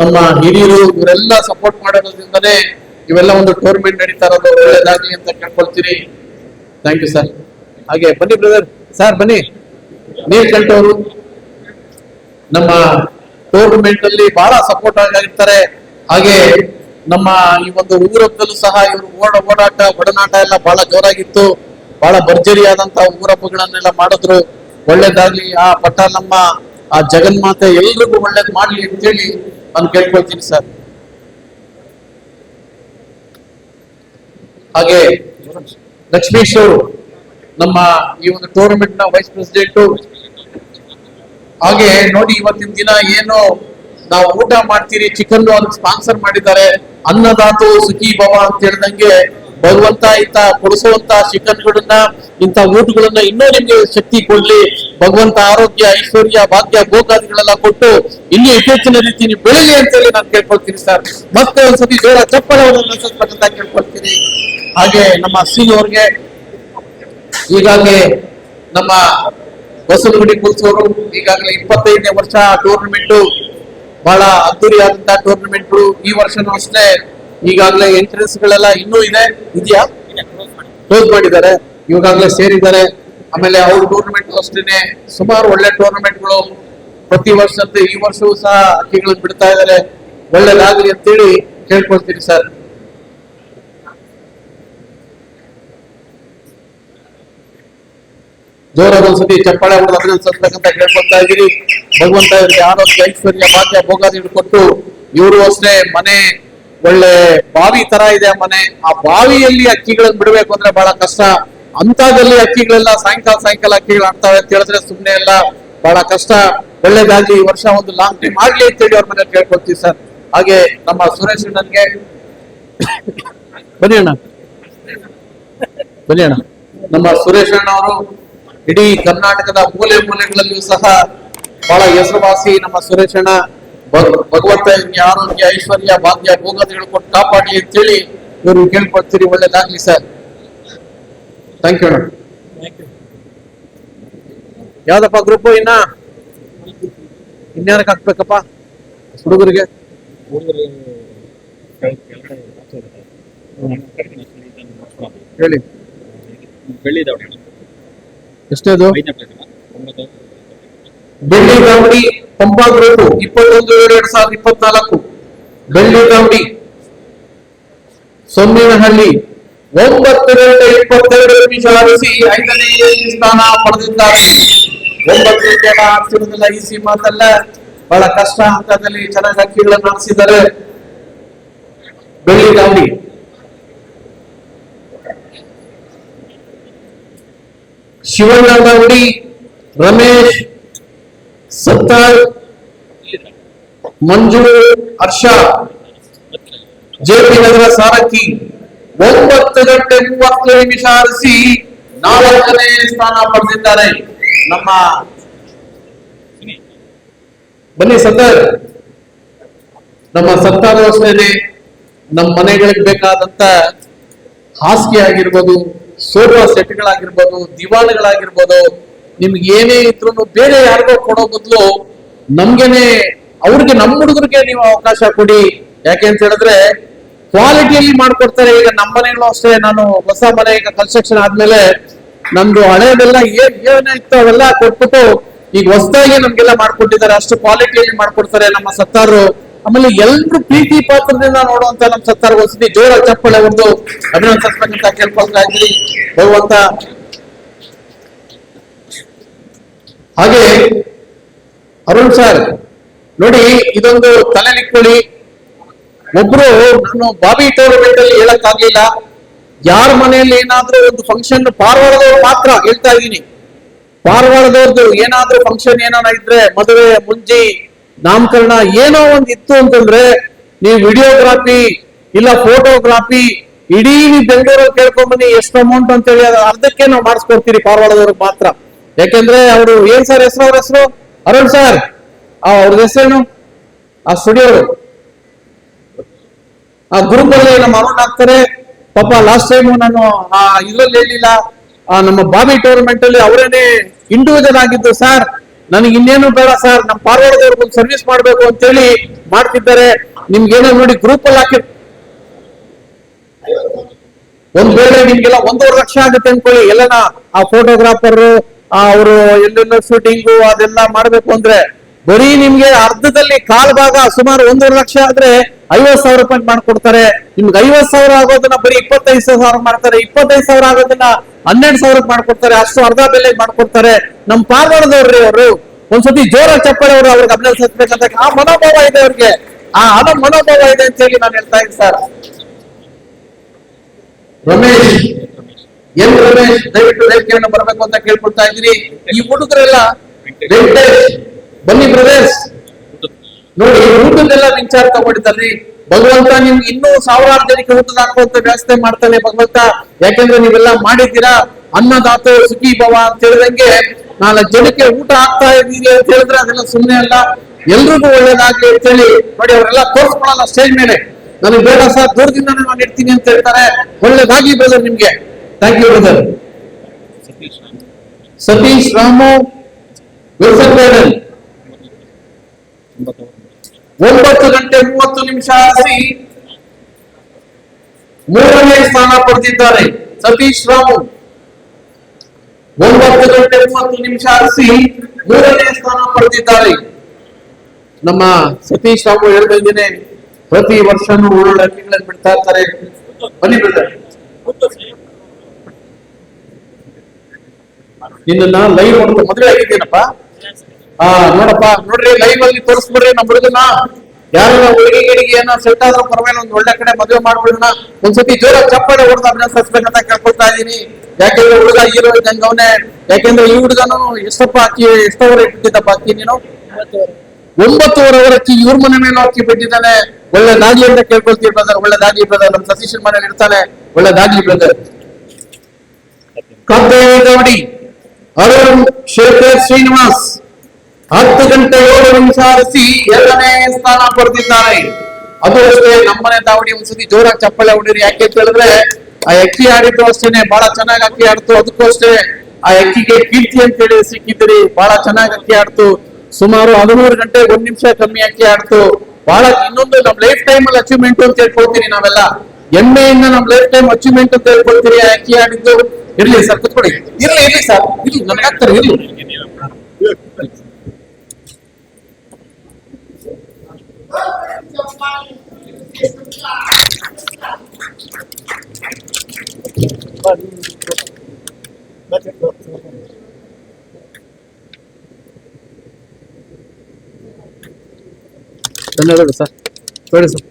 ನಮ್ಮ ಹಿರಿಯರು ಇವರೆಲ್ಲ ಸಪೋರ್ಟ್ ಮಾಡೋದ್ರಿಂದನೇ ಇವೆಲ್ಲ ಒಂದು ಟೂರ್ನಮೆಂಟ್ ನಡೀತಾ ಇರೋದು ಒಳ್ಳೇದಾಗಿ ಅಂತ ಕೇಳ್ಕೊಳ್ತೀನಿ. ಥ್ಯಾಂಕ್ ಯು ಸರ್ ಹಾಗೆ, ಬನ್ನಿ ಬ್ರದರ್ ಸರ್ ಬನ್ನಿ. ನೀರ್ ಅವರು ನಮ್ಮ ಟೂರ್ನಮೆಂಟ್ ಅಲ್ಲಿ ಬಹಳ ಸಪೋರ್ಟ್ ಆಗಿರ್ತಾರೆ. ಹಾಗೆ ನಮ್ಮ ಈ ಒಂದು ಊರಪ್ಪಲ್ಲೂ ಸಹ ಇವರು ಓಡ ಓಡಾಟ, ಒಡನಾಟ ಎಲ್ಲ ಬಹಳ ಜೋರಾಗಿತ್ತು. ಬಹಳ ಭರ್ಜರಿಯಾದಂತ ಊರಪ್ಪಗಳನ್ನೆಲ್ಲ ಮಾಡಿದ್ರು. ಒಳ್ಳೇದಾಗ್ಲಿ, ಆ ಪಟ್ಟ ನಮ್ಮ, ಆ ಜಗನ್ಮಾತೆ ಎಲ್ರಿಗೂ ಒಳ್ಳೇದ್ ಮಾಡ್ಲಿ ಅಂತೇಳಿ ನಾನು ಕೇಳ್ಕೊಳ್ತೀನಿ ಸರ್. ಹಾಗೆ ಲಕ್ಷ್ಮೀಶ್ ಅವರು ನಮ್ಮ ಈ ಒಂದು ಟೂರ್ನಮೆಂಟ್ನ ವೈಸ್ ಪ್ರೆಸಿಡೆಂಟ್ ಹಾಗೆ ನೋಡಿ ಇವತ್ತಿನ ದಿನ ಏನು ನಾವು ಊಟ ಮಾಡ್ತೀರಿ ಚಿಕನ್ ಅವ್ರಿಗೆ ಸ್ಪಾನ್ಸರ್ ಮಾಡಿದ್ದಾರೆ. ಅನ್ನದಾತು ಸುಖಿ ಭವ ಅಂತ ಹೇಳ್ದಂಗೆ ಭಗವಂತ ಇಂತ ಕೊಡಿಸುವಂತ ಚಿಕನ್ಗಳನ್ನ ಇಂತ ಊಟಗಳನ್ನ ಇನ್ನೂ ನಿಮ್ಗೆ ಶಕ್ತಿ ಕೊಡ್ಲಿ. ಭಗವಂತ ಆರೋಗ್ಯ, ಐಶ್ವರ್ಯ, ಭಾಗ್ಯ ಗೋಕಾದಿಗಳೆಲ್ಲ ಕೊಟ್ಟು ಇಲ್ಲಿ ಹೆಚ್ಚಿನ ರೀತಿ ನೀವು ಬೆಳಿಲಿ ಅಂತ ಹೇಳಿ ನಾನು ಕೇಳ್ಕೊಳ್ತೀನಿ ಸರ್ ಮತ್ತೆ ಒಂದ್ಸತಿ ಜೋರ ಚಪ್ಪಳವನ್ನು ಕೇಳ್ಕೊಳ್ತೀನಿ. ಹಾಗೆ ನಮ್ಮ ಅವ್ರಿಗೆ ಈಗಾಗಲೇ ನಮ್ಮ ಬಸವಗುಡಿ ಕುಲ್ಸೋರು ಈಗಾಗಲೇ ಇಪ್ಪತ್ತೈದನೇ ವರ್ಷ ಟೂರ್ನಮೆಂಟ್ ಬಹಳ ಅದ್ದೂರಿಯಾದಂತಹ ಟೂರ್ನಮೆಂಟ್ ಈ ವರ್ಷನೂ ಅಷ್ಟೇ. ಈಗಾಗಲೇ ಎಂಟ್ರೆನ್ಸ್ ಗಳೆಲ್ಲ ಇನ್ನೂ ಇದೆ ಇದೆಯಾ? ಕ್ಲೋಸ್ ಮಾಡಿದ್ದಾರೆ. ಇವಾಗಲೇ ಸೇರಿದ್ದಾರೆ. ಆಮೇಲೆ ಅವ್ರ ಟೂರ್ನಮೆಂಟ್ ಅಷ್ಟೇನೆ ಸುಮಾರು ಒಳ್ಳೆ ಟೂರ್ನಮೆಂಟ್ಗಳು ಪ್ರತಿ ವರ್ಷದ್ದು ಈ ವರ್ಷವೂ ಸಹ ಅಕ್ಕಿಗಳನ್ನು ಬಿಡ್ತಾ ಇದ್ದಾರೆ. ಒಳ್ಳೇದಾಗಲಿ ಅಂತೇಳಿ ಕೇಳ್ಕೊಳ್ತೀನಿ ಸರ್. ಜೋರಾದ ಒಂದ್ಸತಿ ಚಪ್ಪಾಳೆ ಹೊಡೆದು ಅಭಿನಂದಿಸಬೇಕಂತ ಕೇಳ್ಕೊಳ್ತಾ ಇದ್ದೀನಿ ಭಗವಂತ ಇವರಿಗೆ ಆರೋಗ್ಯ, ಐಶ್ವರ್ಯ, ಭಾಗ್ಯ ಭೋಗಾದಿ ಕೊಟ್ಟು ಇವರು ಅಷ್ಟೇ ಮನೆ, ಒಳ್ಳೆ ಬಾವಿ ತರ ಇದೆ ಮನೆ. ಆ ಬಾವಿಯಲ್ಲಿ ಅಕ್ಕಿಗಳನ್ನ ಬಿಡಬೇಕು ಅಂದ್ರೆ ಬಹಳ ಕಷ್ಟ. ಅಂತದಲ್ಲಿ ಅಕ್ಕಿಗಳೆಲ್ಲ ಸಾಯಂಕಾಲ ಸಾಯಂಕಾಲ ಅಕ್ಕಿಗಳು ಆಗ್ತಾವೆ ಅಂತ ಹೇಳಿದ್ರೆ ಸುಮ್ನೆ ಎಲ್ಲ ಬಹಳ ಕಷ್ಟ. ಒಳ್ಳೇದಾಗಿ ಈ ವರ್ಷ ಒಂದು ಲಾಂಗ್ ಟೈಮ್ ಆಗ್ಲಿ ಅಂತ ಹೇಳಿ ಅವ್ರ ಮನೆ ಕೇಳ್ಕೊಳ್ತೀವಿ ಸರ್. ಹಾಗೆ ನಮ್ಮ ಸುರೇಶ್ ಅಣ್ಣನ್ಗೆ [COUGHS] ಬನ್ನಿ ಅಣ್ಣ. ಬನ್ನಿ ಅಣ್ಣ. ನಮ್ಮ ಸುರೇಶ್ ಅಣ್ಣ ಅವರು ಇಡೀ ಕರ್ನಾಟಕದ ಮೂಲೆ ಮೂಲೆಗಳಲ್ಲಿಯೂ ಸಹ ಬಹಳ ಹೆಸರುವಾಸಿ ನಮ್ಮ ಸುರೇಶ್ ಅಣ್ಣ. ಭಗ್- ಭಗವಂತ ಇವ್ರಿಗೆ ಆರೋಗ್ಯ, ಐಶ್ವರ್ಯ, ಭಾಗ್ಯ ಭೋಗತೆಗಳು ಕೊಟ್ಟು ಕಾಪಾಡಿ ಅಂತೇಳಿ ಇವರು ಕೇಳ್ಕೊಡ್ತೀರಿ, ಒಳ್ಳೇದಾಗ್ಲಿ ಸರ್. ಥ್ಯಾಂಕ್ ಯು ಯಾವ್ದಪ್ಪ ಗ್ರೂಪ್ ಇನ್ನ? ಇನ್ಯಾರಕ್ಕೆ ಹಾಕ್ಬೇಕಪ್ಪ? ಹುಡುಗರಿಗೆ? ಹೇಳಿ. ದಾವಣಿ ಪ್ರತಿಮಾ ಬೆಳ್ಳಿ ದಾವಡಿ ಪಂಪಾ ಗ್ರೂಪ್ ಇಪ್ಪತ್ತೊಂದು, ಎರಡ್ ಸಾವಿರದ ಇಪ್ಪತ್ನಾಲ್ಕು. ಬೆಳ್ಳಿ ಗೌಡಿ ಸೊಮ್ಮಿನಹಳ್ಳಿ ಒಂಬತ್ತು ಗಂಟೆ ಇಪ್ಪತ್ತೆರಡು ನಿಮಿಷ ಆರಿಸಿ ಐದನೇ ಸ್ಥಾನ ಪಡೆದಿದ್ದಾರೆ. ಒಂಬತ್ತು ಜನ ಆಗ್ತಿರೋದಿಲ್ಲ ಈ ಮಾತಲ್ಲ ಬಹಳ ಕಷ್ಟ ಹಂತದಲ್ಲಿ ಚೆನ್ನಾಗಿ ಅಕ್ಕಿಗಳನ್ನು ಆರಿಸಿದ್ದಾರೆ ಬೆಳ್ಳಿ ದಾವಡಿ ಶಿವಣ್ಣ ಅಂಗಡಿ ರಮೇಶ್ ಸತ್ತಾರ್ ಮಂಜು ಹರ್ಷ, ಜೆಪಿ ನಗರ ಸಾರಕ್ಕಿ, ಒಂಬತ್ತು ಗಂಟೆ ಮೂವತ್ತು ನಿಮಿಷ ಆರಿಸಿ ನಾಲ್ಕನೇ ಸ್ಥಾನ ಪಡೆದಿದ್ದಾರೆ ನಮ್ಮ ಬನ್ನಿ ಸತ್ತಾರ್ ನಮ್ಮ ಸತ್ತಾರ ನಮ್ಮ ಮನೆಗಳಿಗೆ ಬೇಕಾದಂತ ಹಾಸಿಗೆ ಆಗಿರ್ಬೋದು ಸೋಫಾ ಸೆಟ್ಗಳಾಗಿರ್ಬೋದು, ದಿವಾಳಿಗಳಾಗಿರ್ಬೋದು, ನಿಮ್ಗೆ ಏನೇ ಇದ್ರು ಬೇರೆ ಯಾರಿಗೋ ಕೊಡೋ ಬದಲು ನಮ್ಗೆನೆ, ಅವ್ರಿಗೆ ನಮ್ಮ ಹುಡುಗರಿಗೆ ನೀವು ಅವಕಾಶ ಕೊಡಿ. ಯಾಕೆ ಅಂತ ಹೇಳಿದ್ರೆ, ಕ್ವಾಲಿಟಿಯಲ್ಲಿ ಮಾಡ್ಕೊಡ್ತಾರೆ. ಈಗ ನಮ್ಮ ಮನೆಗಳು ಅಷ್ಟೇ, ನಾನು ಹೊಸ ಮನೆ, ಈಗ ಕನ್ಸ್ಟ್ರಕ್ಷನ್ ಆದ್ಮೇಲೆ ನಮ್ದು ಹಳೆಯದೆಲ್ಲ ಏನ್ ಏನಿತ್ತು ಅವೆಲ್ಲ ಕೊಟ್ಬಿಟ್ಟು ಈಗ ಹೊಸದಾಗಿ ನಮ್ಗೆಲ್ಲ ಮಾಡ್ಕೊಟ್ಟಿದ್ದಾರೆ. ಅಷ್ಟು ಕ್ವಾಲಿಟಿಯಲ್ಲಿ ಮಾಡ್ಕೊಡ್ತಾರೆ ನಮ್ಮ ಸತ್ತಾರು. ಆಮೇಲೆ ಎಲ್ರು ಪ್ರೀತಿ ಪಾತ್ರದಿಂದ ನೋಡುವಂತ ನಮ್ಮ ಸತ್ತಾರ ವಸತಿ ಜೋರ ಚಪ್ಪಳೆ ಒಂದು ಅಭಿನಂದಿಸಬೇಕಂತ ಕೇಳ್ಕೊಳ್ತಾ ಇದ್ರಿ ಭಗವಂತ. ಹಾಗೆ ಅರುಣ್ ಸರ್ ನೋಡಿ ಇದೊಂದು ತಲೆಲಿಕ್ಕೊಳ್ಳಿ ಒಬ್ರು ನಾನು ಬಾಬಿ ಟೂರ್ನಮೆಂಟ್ ಅಲ್ಲಿ ಹೇಳಕ್ ಆಗ್ಲಿಲ್ಲ ಯಾರ ಮನೆಯಲ್ಲಿ ಏನಾದ್ರೂ ಒಂದು ಫಂಕ್ಷನ್ ಪಾರ್ವಾಡದವ್ರು ಮಾತ್ರ ಹೇಳ್ತಾ ಇದ್ದೀನಿ. ಪಾರ್ವಾಡದವ್ರದ್ದು ಏನಾದ್ರೂ ಫಂಕ್ಷನ್ ಏನಾರ ಇದ್ರೆ ಮದುವೆ ಮುಂಜಿ ನಾಮಕರಣ ಏನೋ ಒಂದು ಇತ್ತು ಅಂತಂದ್ರೆ ನೀವು ವಿಡಿಯೋಗ್ರಾಫಿ ಇಲ್ಲ ಫೋಟೋಗ್ರಾಫಿ ಇಡೀ ಬೆಂಗಳೂರಲ್ಲಿ ಕೇಳ್ಕೊಂಬನ್ನಿ ಎಷ್ಟು ಅಮೌಂಟ್ ಅಂತ ಹೇಳಿ ಅರ್ಧಕ್ಕೆ ನಾವು ಮಾಡಿಸ್ಕೊಡ್ತೀರಿ ಪಾರ್ವಾಡದವ್ರಿಗೆ ಮಾತ್ರ. ಯಾಕೆಂದ್ರೆ ಅವರು ಏನ್ ಸರ್ ಹೆಸರು, ಅವ್ರ ಹೆಸರು? ಅರುಣ್ ಸರ್ ಅವ್ರ ಹೆಸರೇನು? ಆ ಸ್ಟುಡಿಯೋ ಆ ಗ್ರೂಪ್ ಅಲ್ಲಿ ನಮ್ಮ ಅಮೌಂಟ್ ಹಾಕ್ತಾರೆ ಪಾಪ ಲಾಸ್ಟ್ ಟೈಮ್ ನಾನು ಆ ಇದ್ರಲ್ಲಿ ಹೇಳಿಲ್ಲ. ನಮ್ಮ ಬಾಬಿ ಟೂರ್ನಮೆಂಟ್ ಅಲ್ಲಿ ಅವರೇನೆ ಇಂಡಿವಿಜುವಲ್ ಆಗಿದ್ದು ಸರ್ ನನಗೆ ಇನ್ನೇನು ಬೇಡ ಸರ್ ನಮ್ಮ ಪಾರ್ವಾಡದವ್ರಿಗೆ ಒಂದು ಸರ್ವಿಸ್ ಮಾಡ್ಬೇಕು ಅಂತೇಳಿ ಮಾಡ್ತಿದ್ದಾರೆ. ನಿಮ್ಗೆ ಏನೋ ನೋಡಿ ಗ್ರೂಪ್ ಅಲ್ಲಿ ಹಾಕಿ ಒಂದ್ ವೇಳೆ ನಿಮ್ಗೆಲ್ಲ ಒಂದೂವರೆ ಲಕ್ಷ ಆಗುತ್ತೆ ಅನ್ಕೊಳ್ಳಿ. ಎಲ್ಲನ, ಆ ಫೋಟೋಗ್ರಾಫರ್ ಅವರು ಎಲ್ಲೆಲ್ಲ ಶೂಟಿಂಗು ಅದೆಲ್ಲ ಮಾಡ್ಬೇಕು ಅಂದ್ರೆ ಬರೀ ನಿಮ್ಗೆ ಅರ್ಧದಲ್ಲಿ ಕಾಲ್ ಭಾಗ ಸುಮಾರು ಒಂದೂವರೆ ಲಕ್ಷ ಆದ್ರೆ ಐವತ್ ಸಾವಿರ ರೂಪಾಯಿ ಮಾಡ್ಕೊಡ್ತಾರೆ. ನಿಮ್ಗೆ ಐವತ್ ಸಾವಿರ ಆಗೋದನ್ನ ಬರೀ ಇಪ್ಪತ್ತೈದು ಸಾವಿರ ಮಾಡ್ತಾರೆ. ಇಪ್ಪತ್ತೈದು ಸಾವಿರ ಆಗೋದನ್ನ ಹನ್ನೆರಡು ಸಾವಿರಕ್ಕೆ ಮಾಡ್ಕೊಡ್ತಾರೆ, ಅಷ್ಟು ಅರ್ಧ ಬೆಲೆ ಮಾಡ್ಕೊಡ್ತಾರೆ. ನಮ್ ಪಾರ್ವಾಡದವ್ರಿ ಅವರು, ಒಂದ್ಸತಿ ಜೋರಾಗಿ ಚಪ್ಪಳೆ ಅವರು ಅವ್ರಿಗೆ ಸತ್ಬೇಕಂತ ಆ ಮನೋಭಾವ ಇದೆ ಅವ್ರಿಗೆ. ಆ ಅದ ಮನೋಭಾವ ಇದೆ ಅಂತ ಹೇಳಿ ನಾನು ಹೇಳ್ತಾ ಇದ್ದೀನಿ ಸರ್. ರಮೇಶ್ ಏನ್ ರಮೇಶ್, ದಯವಿಟ್ಟು ವೇದಿಕೆಯನ್ನು ಬರಬೇಕು ಅಂತ ಕೇಳ್ಕೊಳ್ತಾ ಇದ್ದೀರಿ ಈ ಹುಡುಗರೆಲ್ಲ ವೆಂಕಟೇಶ್, ಬನ್ನಿ ಬ್ರದರ್ಸ್ ನೋಡಿ ಹುಡುಗರೆಲ್ಲ ವಿಚಾರ ತಗೊಂಡಿದ್ದಾರ್ರಿ ಭಗವಂತ ನಿಮ್ಗೆ ಇನ್ನೂ ಸಾವಿರಾರು ಜನಕ್ಕೆ ಊಟದ ಹಾಕುವಂತ ವ್ಯವಸ್ಥೆ ಮಾಡ್ತಾನೆ ಭಗವಂತ. ಯಾಕೆಂದ್ರೆ ನೀವೆಲ್ಲ ಮಾಡಿದ್ದೀರಾ? ಅನ್ನದಾತ ಸುಖಿ ಭವ ಅಂತ ಹೇಳಿದಂಗೆ ನಾಲ್ಕು ಜನಕ್ಕೆ ಊಟ ಆಗ್ತಾ ಇದ್ದೀರಿ ಅಂತ ಹೇಳಿದ್ರೆ ಅದೆಲ್ಲ ಸುಮ್ಮನೆ ಅಲ್ಲ. ಎಲ್ರಿಗೂ ಒಳ್ಳೇದಾಗ್ಲಿ ಅಂತ ಹೇಳಿ ನೋಡಿ, ಅವರೆಲ್ಲ ತೋರಿಸ್ಕೊಳ್ಳಲ್ಲ ಸ್ಟೇಜ್ ಮೇಲೆ. ನನಗೆ ಬೇಡ ಸರ್, ದೂರದಿಂದಾನೇ ನಾನು ಇರ್ತೀನಿ ಅಂತ ಹೇಳ್ತಾರೆ. ಒಳ್ಳೇದಾಗಿ ಬ್ರದರ್ ನಿಮ್ಗೆ. Thank you brother Satish Ram Wilson ಒಂಬತ್ತು ಗಂಟೆ ಮೂವತ್ತು ನಿಮಿಷ ಆಸಿ ಮೂರನೇ ಸ್ಥಾನ ಪಡೆದಿದ್ದಾರೆ ಸತೀಶ್ ರಾಮು. ಒಂಬತ್ತು ಗಂಟೆ ಮೂವತ್ತು ನಿಮಿಷ ಆಸಿ ಮೂರನೇ ಸ್ಥಾನ ಪಡೆದಿದ್ದಾರೆ. ನಮ್ಮ ಸತೀಶ್ ರಾಮು ಹೇಳ್ತಾ ಪ್ರತಿ ವರ್ಷನೂ ಒಳ್ಳೆ ಅಕ್ಕಿಗಳನ್ನು ಬಿಡ್ತಾ ಇರ್ತಾರೆ. ಬನ್ನಿ ಬ್ರದರ್ ನಿನ್ನ ಲೈವ್ ನೋಡ್ಕೊಂಡು ಮದುವೆ ಆಗಿದ್ದೇನಪ್ಪ ಆ ನೋಡಪ್ಪ, ನೋಡ್ರಿ ಲೈವ್ ಅಲ್ಲಿ ತೋರಿಸ್ಬಿಡ್ರಿ ನಮ್ಮ ಹುಡುಗನ. ಯಾರು ಹುಡುಗಿ ಗಿಡಿಗೆ ಏನೋ ಸೆಟ್ ಆದ್ರೂ ಪರವಾಗಿಲ್ಲ, ಒಂದ್ ಒಳ್ಳೆ ಕಡೆ ಮದುವೆ ಮಾಡ್ಬಿಡೋಣ. ಒಂದ್ಸತಿ ಜೋರ ಚಪ್ಪಾಳೆ ಹೊಡೆದು ಅಂತ ಕೇಳ್ಕೊಳ್ತಾ ಇದೀನಿ. ಯಾಕೆಂದ್ರೆ ಹುಡುಗ ಹೀರೋ ಇದ್ದಂಗ ಅವನೇ. ಯಾಕೆಂದ್ರೆ ಈ ಹುಡುಗನು ಎಷ್ಟಪ್ಪ ಅಕ್ಕಿ ಎಷ್ಟವರೆ ಇಟ್ಟಿದ್ದಪ್ಪ ಅಕ್ಕಿ ನೀನು? ಒಂಬತ್ತುವರೆ ಅಕ್ಕಿ ಇವ್ರ ಮನೆ ಮೇಲೆ ಅಕ್ಕಿ ಬಿಟ್ಟಿದ್ದಾನೆ. ಒಳ್ಳೆ ದಾಗಿ ಅಂತ ಕೇಳ್ಕೊಳ್ತೀವಿ ಬ್ರದರ್ ದಾಗಿ ಬ್ರದರ್ ನಮ್ಮ ಸತೀಶನ್ ಮನೇಲಿ ಇರ್ತಾನೆ. ಒಳ್ಳೆ ದಾಗಿ ಬ್ರದರ್ ಕದ್ದೇಗೌಡಿ ಅರುಣ್ ಶೇಖರ್ ಶ್ರೀನಿವಾಸ್. ಹತ್ತು ಗಂಟೆ ಏಳು ನಿಮಿಷ ಎರಡನೇ ಸ್ಥಾನ ಪಡೆದಿದ್ದಾರೆ. ಅದು ಅಷ್ಟೇ, ನಮ್ಮನೆ ದಾವಣಿ ಒಂದ್ಸತಿ ಜೋರಾಗಿ ಚಪ್ಪಳೆ ಹೊಡಿರಿ. ಯಾಕೆ ಅಂತ ಆ ಅಕ್ಕಿ ಆಡಿದ್ದು ಅಷ್ಟೇನೆ ಬಹಳ ಚೆನ್ನಾಗಿ ಅಕ್ಕಿ ಆಡ್ತು ಅದಕ್ಕೂ ಅಷ್ಟೇ. ಆ ಅಕ್ಕಿಗೆ ಕೀರ್ತಿ ಅಂತ ಹೇಳಿ ಸಿಕ್ಕಿದ್ರಿ ಬಹಳ ಚೆನ್ನಾಗಿ ಅಕ್ಕಿ ಆಡ್ತು ಸುಮಾರು ಹದಿಮೂರು ಗಂಟೆ ಒಂದ್ ನಿಮಿಷ ಕಮ್ಮಿ ಅಕ್ಕಿ ಆಡ್ತು ಬಹಳ ಇನ್ನೊಂದು ನಮ್ ಲೈಫ್ ಟೈಮ್ ಅಲ್ಲಿ ಅಚೀವ್ಮೆಂಟ್ ಅಂತ ಹೇಳ್ಕೊಳ್ತೀನಿ ನಾವೆಲ್ಲ. ಎಮ್ಮೆಯಿಂದ ನಮ್ ಲೈಫ್ ಟೈಮ್ ಅಚೀವ್ಮೆಂಟ್ ಅಂತ ಹೇಳ್ಕೊಳ್ತೀರಿ, ಆ ಅಕ್ಕಿ ಆಡಿದ್ದು ಇರ್ಲಿ ಸರ್, ಕುತ್ಕೊಳ್ಳಿ. ಇರ್ಲಿ ಇರ್ಲಿ ಸರ್. ಇರ್ಲಿ ನಮ್ಗೆ ಆಗ್ತಾರೆ, ಇರ್ಲಿ. ಧನ್ಯವಾದಗಳು ಸರ್ ಹೇಳಿ ಸರ್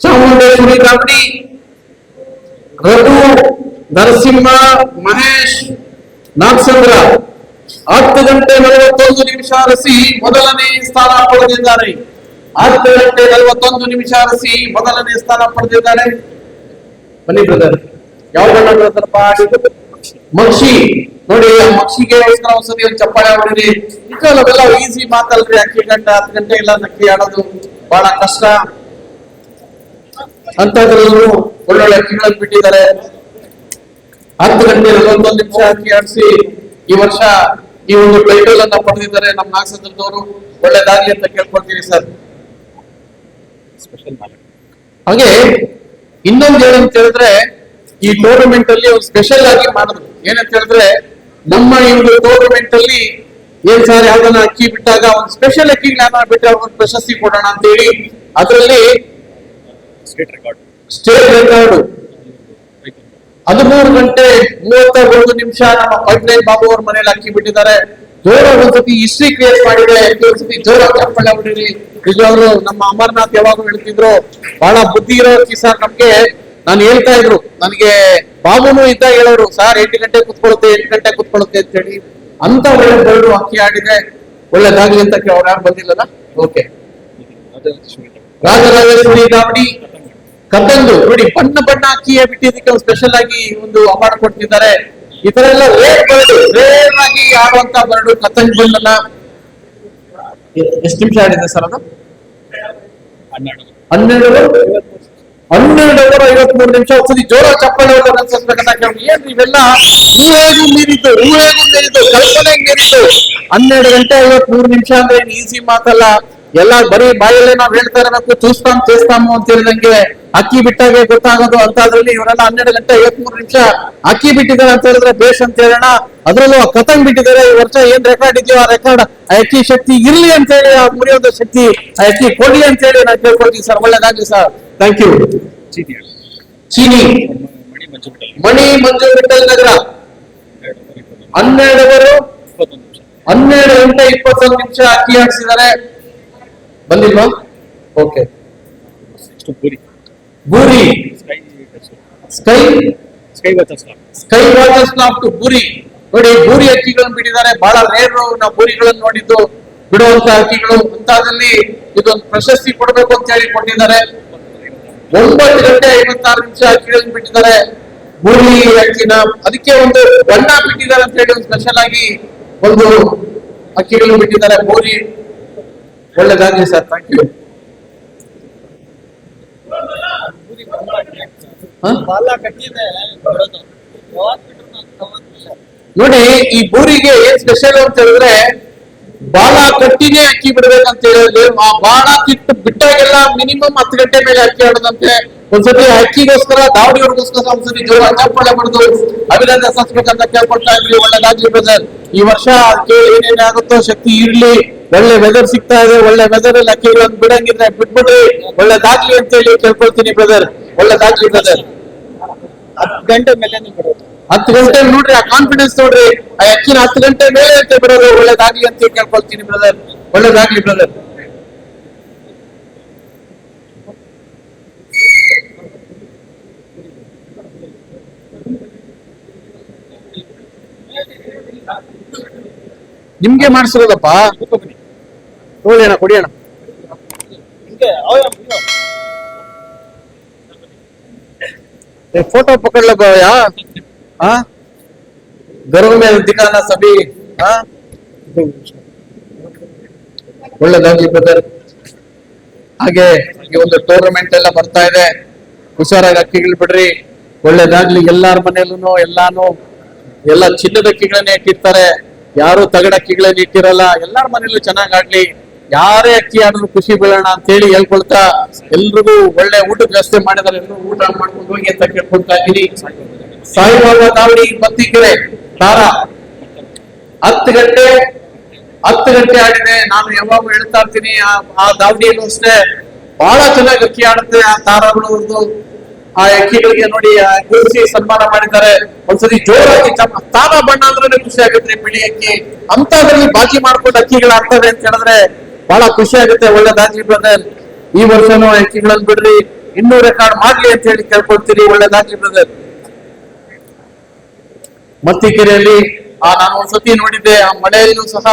ಚಾಮುಂಡೇಶ್ವರಿ ಕಾಮಿಡಿ ರಘು ನರಸಿಂಹ, ಮಹೇಶ್, ನಾಗಸಂದ್ರ. ಹತ್ತು ಗಂಟೆ ನಲವತ್ತೊಂದು ನಿಮಿಷ ಅರಸಿ ಮೊದಲನೇ ಸ್ಥಾನ ಪಡೆದಿದ್ದಾರೆ. ಹತ್ತು ಗಂಟೆ ನಲವತ್ತೊಂದು ನಿಮಿಷ ಅರಸಿ ಮೊದಲನೇ ಸ್ಥಾನ ಪಡೆದಿದ್ದಾರೆ. ಬನ್ನಿ ಬ್ರದರ್ ಯಾವ ಬಣ್ಣ ಮಕ್ಷಿ. ನೋಡಿ ಮಕ್ಷಿಗೆ ಒಂದ್ಸತಿ ಒಂದು ಚಪ್ಪಾಳೆ ಹೊಡಿರಿ. ಅವೆಲ್ಲ ಈಸಿ ಮಾತಲ್ರಿ, ಅಕ್ಕಿ ಗಂಟೆ, ಹತ್ತು ಗಂಟೆ ಇಲ್ಲ ನಕ್ಕಿ ಆಡೋದು. ಬಹಳ ಕಷ್ಟ. ಅಂತದ್ರಲ್ಲೂ ಒಳ್ಳೊಳ್ಳೆ ಅಕ್ಕಿಗಳನ್ನು ಬಿಟ್ಟಿದ್ದಾರೆ. ಹತ್ತು ಗಂಟೆ ನಲವತ್ತೊಂದು ನಿಮಿಷ ಅಕ್ಕಿ ಆಡಿಸಿ ಈ ವರ್ಷ ಈ ಒಂದು ಟೈಟಲ್ ಅನ್ನ ಪಡೆದಿದ್ದಾರೆ ನಮ್ಮ ನಾಗಸಂದ್ರದವರು. ಒಳ್ಳೇದಾಗ್ಲಿ ಅಂತ ಕೇಳ್ಕೊಳ್ತೀನಿ ಸರ್. ಹಾಗೆ ಇನ್ನೊಂದು ಏನಂತ ಹೇಳಿದ್ರೆ ಈ ಟೂರ್ನಮೆಂಟ್ ಅಲ್ಲಿ ಅವ್ರು ಸ್ಪೆಷಲ್ ಆಗಿ ಮಾಡಿದ್ರು. ಏನಂತ ಹೇಳಿದ್ರೆ ನಮ್ಮ ಈ ಒಂದು ಟೂರ್ನಮೆಂಟ್ ಅಲ್ಲಿ ಏನ್ ಸರ್ ಯಾವ್ದನ್ನ ಅಕ್ಕಿ ಬಿಟ್ಟಾಗ ಒಂದು ಸ್ಪೆಷಲ್ ಅಕ್ಕಿ ಜ್ಞಾನ ಬಿಟ್ಟು ಒಂದು ಪ್ರಶಸ್ತಿ ಕೊಡೋಣ ಅಂತ ಹೇಳಿ ಅದರಲ್ಲಿ ಸ್ಟೇಟ್ ರೆಕಾರ್ಡ್ ಸ್ಟೇಟ್ ರೆಕಾರ್ಡ್ ಹದಿಮೂರು ಗಂಟೆ ಮೂವತ್ತ ಒಂದು ನಿಮಿಷ ನಮ್ಮ ಪೈಪ್ಲೈನ್ ಬಾಬು ಅವ್ರ ಮನೇಲಿ ಅಕ್ಕಿ ಬಿಟ್ಟಿದ್ದಾರೆ. ಜೋರ ಒಂದ್ಸತಿ ಹಿಸ್ಟ್ರಿ ಕ್ರಿಯೇಟ್ ಮಾಡಿದ್ರೆ ಒಂದ್ಸತಿ ಜೋರ ಚಪ್ಪಳೆ ಹೊಡಿರಿ ನಿಜವಾಗ್ಲು ನಮ್ಮ ಅಮರ್ನಾಥ್ ಯಾವಾಗೂ ಹೇಳ್ತಿದ್ರು ಬಹಳ ಬುದ್ಧಿ ಇರೋ ಸರ್ ನಮ್ಗೆ. ನಾನು ಹೇಳ್ತಾ ಇದ್ರು ನನಗೆ ಬಾಬುನು ಇದ್ದಾಗ ಹೇಳೋರು ಸರ್ ಎಂಟು ಗಂಟೆ ಕುತ್ಕೊಳ್ಳುತ್ತೆ ಎಂಟು ಗಂಟೆ ಕುತ್ಕೊಳುತ್ತೆ ಅಂತ ಹೇಳಿ ಅಂತ ಒಳ್ಳೆ ಬರಡು ಅಕ್ಕಿ ಆಡಿದೆ ಒಳ್ಳೇದಾಗ್ಲಿ ಅಂತ ಅವ್ರು ಯಾರು ಬಂದಿಲ್ಲಲ್ಲ? ಓಕೆ ರಾಜರಾಜೇಶ್ವರಿ ದಾವಣಿ. ಕತ್ತಂದು ನೋಡಿ ಬಣ್ಣ ಬಣ್ಣ ಅಕ್ಕಿಯ ಬಿಟ್ಟಿದ್ದಕ್ಕೆ ಸ್ಪೆಷಲ್ ಆಗಿ ಒಂದು ಅವಾರ್ಡ್ ಕೊಟ್ಟಿದ್ದಾರೆ. ಈ ತರ ಎಲ್ಲ ರೇರ್ ಬರ್ಡ್ ರೇರ್ ಆಗಿ ಆಡುವಂತ ಬರ್ಡು ಕತ್ತಂಗ್ ಬಂಡನ್ನ ಎಷ್ಟು ನಿಮಿಷ ಆಡಿದೆ ಸರ್ ಅದು? ಹನ್ನೆರಡು ಹನ್ನೆರಡು ಹನ್ನೆರಡು ಐವತ್ ಮೂರು ನಿಮಿಷ ಒಂದ್ಸತಿ ಜೋರ ಚಪ್ಪಲಿ ಅನ್ಸಬೇಕಂತ ಕೇಳಿ ಏನ್ ಇವೆಲ್ಲ ಊಹೆಗೂ ಮೀರಿದ್ದು ಹೇಗೂ ಮೀರಿದ್ದು ಕಲ್ಪನೆಗೆ ಮೀರಿದ್ದು? ಹನ್ನೆರಡು ಗಂಟೆ ಐವತ್ಮೂರು ನಿಮಿಷ ಅಂದ್ರೆ ಈಸಿ ಮಾತಲ್ಲ. ಎಲ್ಲ ಬರೀ ಬಾಯಲ್ಲೇ ನಾವ್ ಹೇಳ್ತಾ ಇರಬೇಕು ಚೂಸ್ತಾಮ್ ಚೇಸ್ತಾಮು ಅಂತ ಹೇಳಿದಂಗೆ ಅಕ್ಕಿ ಬಿಟ್ಟಾಗೆ ಗೊತ್ತಾಗೋದು ಅಂತ ಅದ್ರಲ್ಲಿ ಇವರೆಲ್ಲ ಹನ್ನೆರಡು ಗಂಟೆ ಐವತ್ಮೂರು ನಿಮಿಷ ಅಕ್ಕಿ ಬಿಟ್ಟಿದ್ದಾರೆ ಅಂತ ಹೇಳಿದ್ರೆ ಬೇಷ್ ಅಂತ ಹೇಳೋಣ. ಅದ್ರಲ್ಲೂ ಕತಂಗ್ ಬಿಟ್ಟಿದ್ದಾರೆ. ಈ ವರ್ಷ ಏನ್ ರೆಕಾರ್ಡ್ ಇದೆಯೋ ಆ ರೆಕಾರ್ಡ್ ಆ ಅಕ್ಕಿ ಶಕ್ತಿ ಇರ್ಲಿ ಅಂತ ಹೇಳಿ ಆ ಮುರಿಯೋದು ಶಕ್ತಿ ಆ ಅಕ್ಕಿ ಕೊಡಿ ಅಂತ ಹೇಳಿ ನಾನು ಕೇಳ್ಕೊಳ್ತೀನಿ ಸರ್. ಒಳ್ಳೇದಾಗ್ಲಿ ಸರ್. ಥ್ಯಾಂಕ್ ಯು ಚೀನಿ. ಮಣಿ ಮಂಜು ವಿಠಲ್ ನಗರ. ಹನ್ನೆರಡು ನಿಮಿಷ ಹನ್ನೆರಡು ಗಂಟೆ ಇಪ್ಪತ್ತೊಂದು ನಿಮಿಷ ಅಕ್ಕಿ ಹಾಕ್ಸಿದ್ದಾರೆ. ಬಂದಿಲ್ವಾ? Okay ಬೂರಿ sky sky. Sky watchers sky waters to ಬುರಿ ನೋಡಿ ಬೂರಿ ಹಕ್ಕಿಗಳನ್ನು ಬಿಟ್ಟಿದ್ದಾರೆ. ಬಹಳ ರೇರ್ ನಾವು ಬೂರಿಗಳನ್ನು ನೋಡಿದ್ದು. ಬಿಡುವಂತ ಹಕ್ಕಿಗಳು ಮುಂತಾದಲ್ಲಿ ಇದೊಂದು ಪ್ರಶಸ್ತಿ ಕೊಡಬೇಕು ಅಂತ ಹೇಳಿ ಕೊಟ್ಟಿದ್ದಾರೆ. ಒಂಬತ್ತು ಗಂಟೆ ಐವತ್ತಾರು ನಿಮಿಷ ಹಕ್ಕಿಗಳನ್ನು ಬಿಟ್ಟಿದ್ದಾರೆ. ಬೂರಿ ಹಕ್ಕಿನ ಅದಕ್ಕೆ ಒಂದು ಬಣ್ಣ ಬಿಟ್ಟಿದ್ದಾರೆ ಅಂತ ಹೇಳಿ ಒಂದು ಸ್ಪೆಷಲ್ ಆಗಿ ಒಂದು ಹಕ್ಕಿಗಳನ್ನು ಬಿಟ್ಟಿದ್ದಾರೆ. ಬೂರಿ. ಒಳ್ಳೆದಾಗ್ಲಿ ಸರ್. ಥ್ಯಾಂಕ್ ಯು ಬಾಲ ಕಟ್ಟಿದೆ ಬಿಡೋದು ಯಾವಾಗ ಬಿಟ್ರು ನಾನು ತಗೊಂಡ್ ಬಿಡ್ಲೆ. ನೋಡಿ ಈ ಬೂರಿಗೆ ಏನ್ ಸ್ಪೆಷಲ್ ಅಂತ ಹೇಳಿದ್ರೆ ಬಾಳ ಕಟ್ಟಿನೇ ಅಕ್ಕಿ ಬಿಡ್ಬೇಕಂತ ಹೇಳಿದ್ರೆ ಆ ಬಾಳ ಕಿಟ್ಟು ಬಿಟ್ಟಾಗೆಲ್ಲ ಮಿನಿಮಮ್ ಹತ್ತು ಗಂಟೆ ಮೇಲೆ ಅಕ್ಕಿ ಆಡದಂತೆ. ಒಂದ್ಸತಿ ಅಕ್ಕಿಗೋಸ್ಕರ ದಾವಡಿಯವ್ರಿಗೋಸ್ಕರ ಒಂದ್ಸತಿ ಜೋರ ಚಪ್ಪಾಳೆ ಬಡ್ದು ಅಭಿನಂದನೆ ಸಲ್ಲಿಸ್ಬೇಕಂತ ಕೇಳ್ಕೊಳ್ತಾ ಇದ್ವಿ. ಒಳ್ಳೇದಾಗ್ಲಿ ಬ್ರದರ್ ಈ ವರ್ಷ ಕೇಳಿ ಏನೇನಾಗುತ್ತೋ ಶಕ್ತಿ ಇರ್ಲಿ. ಒಳ್ಳೆ ವೆದರ್ ಸಿಗ್ತಾ ಇದೆ ಒಳ್ಳೆ ವೆದರ್ ಅಲ್ಲಿ ಒಂದು ಬಿಡಂಗಿದ್ರೆ ಬಿಟ್ಬಿಡ್ರಿ ದಾಖಲೆ ಅಂತ ಹೇಳಿ ಕೇಳ್ಕೊಳ್ತೀನಿ ಬ್ರದರ್ ಒಳ್ಳೇದಾಗ್ಲಿ ಬ್ರದರ್ ಹತ್ತು ಗಂಟೆ ಮೇಲೆ ಬಿಡೋದು ಹತ್ತು ಗಂಟೆ ನೋಡ್ರಿ ಆ ಕಾನ್ಫಿಡೆನ್ಸ್ ನೋಡ್ರಿ. ಆ ಅಕ್ಕಿನ ಹತ್ತು ಗಂಟೆ ಮೇಲೆ ಅಂತ ಒಳ್ಳೆ ಒಳ್ಳೇದಾಗ್ಲಿ ಅಂತ ಕೇಳ್ಕೊಳ್ತೀನಿ ಬ್ರದರ್ ಒಳ್ಳೇದಾಗ್ಲಿ ಬ್ರದರ್ ನಿಮ್ಗೆ ಮಾಡಿಸಿರೋದಪ್ಪ. ನೋಡಿ ಅಣ್ಣ ಕೊಡಿ ಅಣ್ಣ ಹಿಂಗೆ ಅವ್ಯ ಅಯ್ಯೋ. फोटो पकड़ लो भैया हाँ घरों में दिखाना सभी हाँ ಒಳ್ಳೆದಾಗ್ಲಿ ಬ್ರದರ್ ಹಾಗೆ ಈ ಒಂದು ಟೂರ್ನಮೆಂಟ್ ಎಲ್ಲ ಬರ್ತಾ ಇದೆ ಹುಷಾರಾಗಿ ಅಕ್ಕಿಗಳು ಬಿಡ್ರಿ ಒಳ್ಳೇದಾಗ್ಲಿ ಎಲ್ಲಾರ ಮನೇಲೂ ಎಲ್ಲಾನು ಎಲ್ಲ ಚಿನ್ನದ ಅಕ್ಕಿಗಳನ್ನೇ ಇಟ್ಟಿರ್ತಾರೆ ಯಾರು ತಗಡ ಅಕ್ಕಿಗಳನ್ನ ಇಟ್ಟಿರಲ್ಲ ಎಲ್ಲಾರ ಮನೇಲೂ ಚೆನ್ನಾಗ್ ಆಡ್ಲಿ ಯಾರೇ ಅಕ್ಕಿ ಆದ್ರೂ ಖುಷಿ ಬೀಳೋಣ ಅಂತ ಹೇಳಿ ಹೇಳ್ಕೊಳ್ತಾ ಎಲ್ರಿಗೂ ಒಳ್ಳೆ ಊಟದ ವ್ಯವಸ್ಥೆ ಮಾಡಿದಾರೆ ಎಲ್ಲರೂ ಊಟ ಮಾಡ್ಕೊಂಡು ಹೋಗಿ ಅಂತ ಕೇಳ್ಕೊಳ್ತಾ ಇದ್ದೀನಿ. ಸಾಯಿಬಾಬಾ ದಾವಡಿ ಮತ್ತಿಕೆರೆ ತಾರ ಹತ್ತು ಗಂಟೆ ಹತ್ತು ಗಂಟೆ ಆಡಿದೆ ನಾನು ಯಾವಾಗ ಹೇಳ್ತಾ ಇರ್ತೀನಿ, ಆ- ದಾವಡಿಯಲ್ಲೂ ಅಷ್ಟೇ ಬಹಳ ಚೆನ್ನಾಗಿ ಅಕ್ಕಿ ಆಡುತ್ತೆ. ಆ ತಾರಗಳು ಅವ್ರದ್ದು ಆ ಅಕ್ಕಿಗಳಿಗೆ ನೋಡಿ, ಆ ಗುರುಸಿ ಸನ್ಮಾನ ಮಾಡಿದ್ದಾರೆ. ಒಂದ್ಸತಿ ಜೋರಾಗಿ ತಾರ ಬಣ್ಣ ಅಂದ್ರೆ ಖುಷಿ ಆಗುತ್ತೆ, ಬಿಳಿ ಅಕ್ಕಿ. ಅಂತದ್ರಲ್ಲಿ ಬಾಕಿ ಮಾಡ್ಕೊಂಡು ಅಕ್ಕಿಗಳು ಅಂತ ಹೇಳಿದ್ರೆ ಬಹಳ ಖುಷಿ ಆಗುತ್ತೆ ಒಳ್ಳೇದಾಗ್ಲಿ ಬ್ರದರ್ ಈ ವರ್ಷನೂ ಆ ಅಕ್ಕಿಗಳಲ್ಲಿ ಬಿಡ್ರಿ. ಇನ್ನೂ ರೆಕಾರ್ಡ್ ಮಾಡ್ಲಿ ಅಂತ ಹೇಳಿ ಕೇಳ್ಕೊಳ್ತೀರಿ ಒಳ್ಳೇದಾಗ್ಲಿ ಬ್ರದರ್ ಮತ್ತಿಕೆರೆಯಲ್ಲಿ ಆ ನಾನು ಒಂದ್ಸತಿ ನೋಡಿದ್ದೆ ಆ ಮಳೆಯಲ್ಲೂ ಸಹ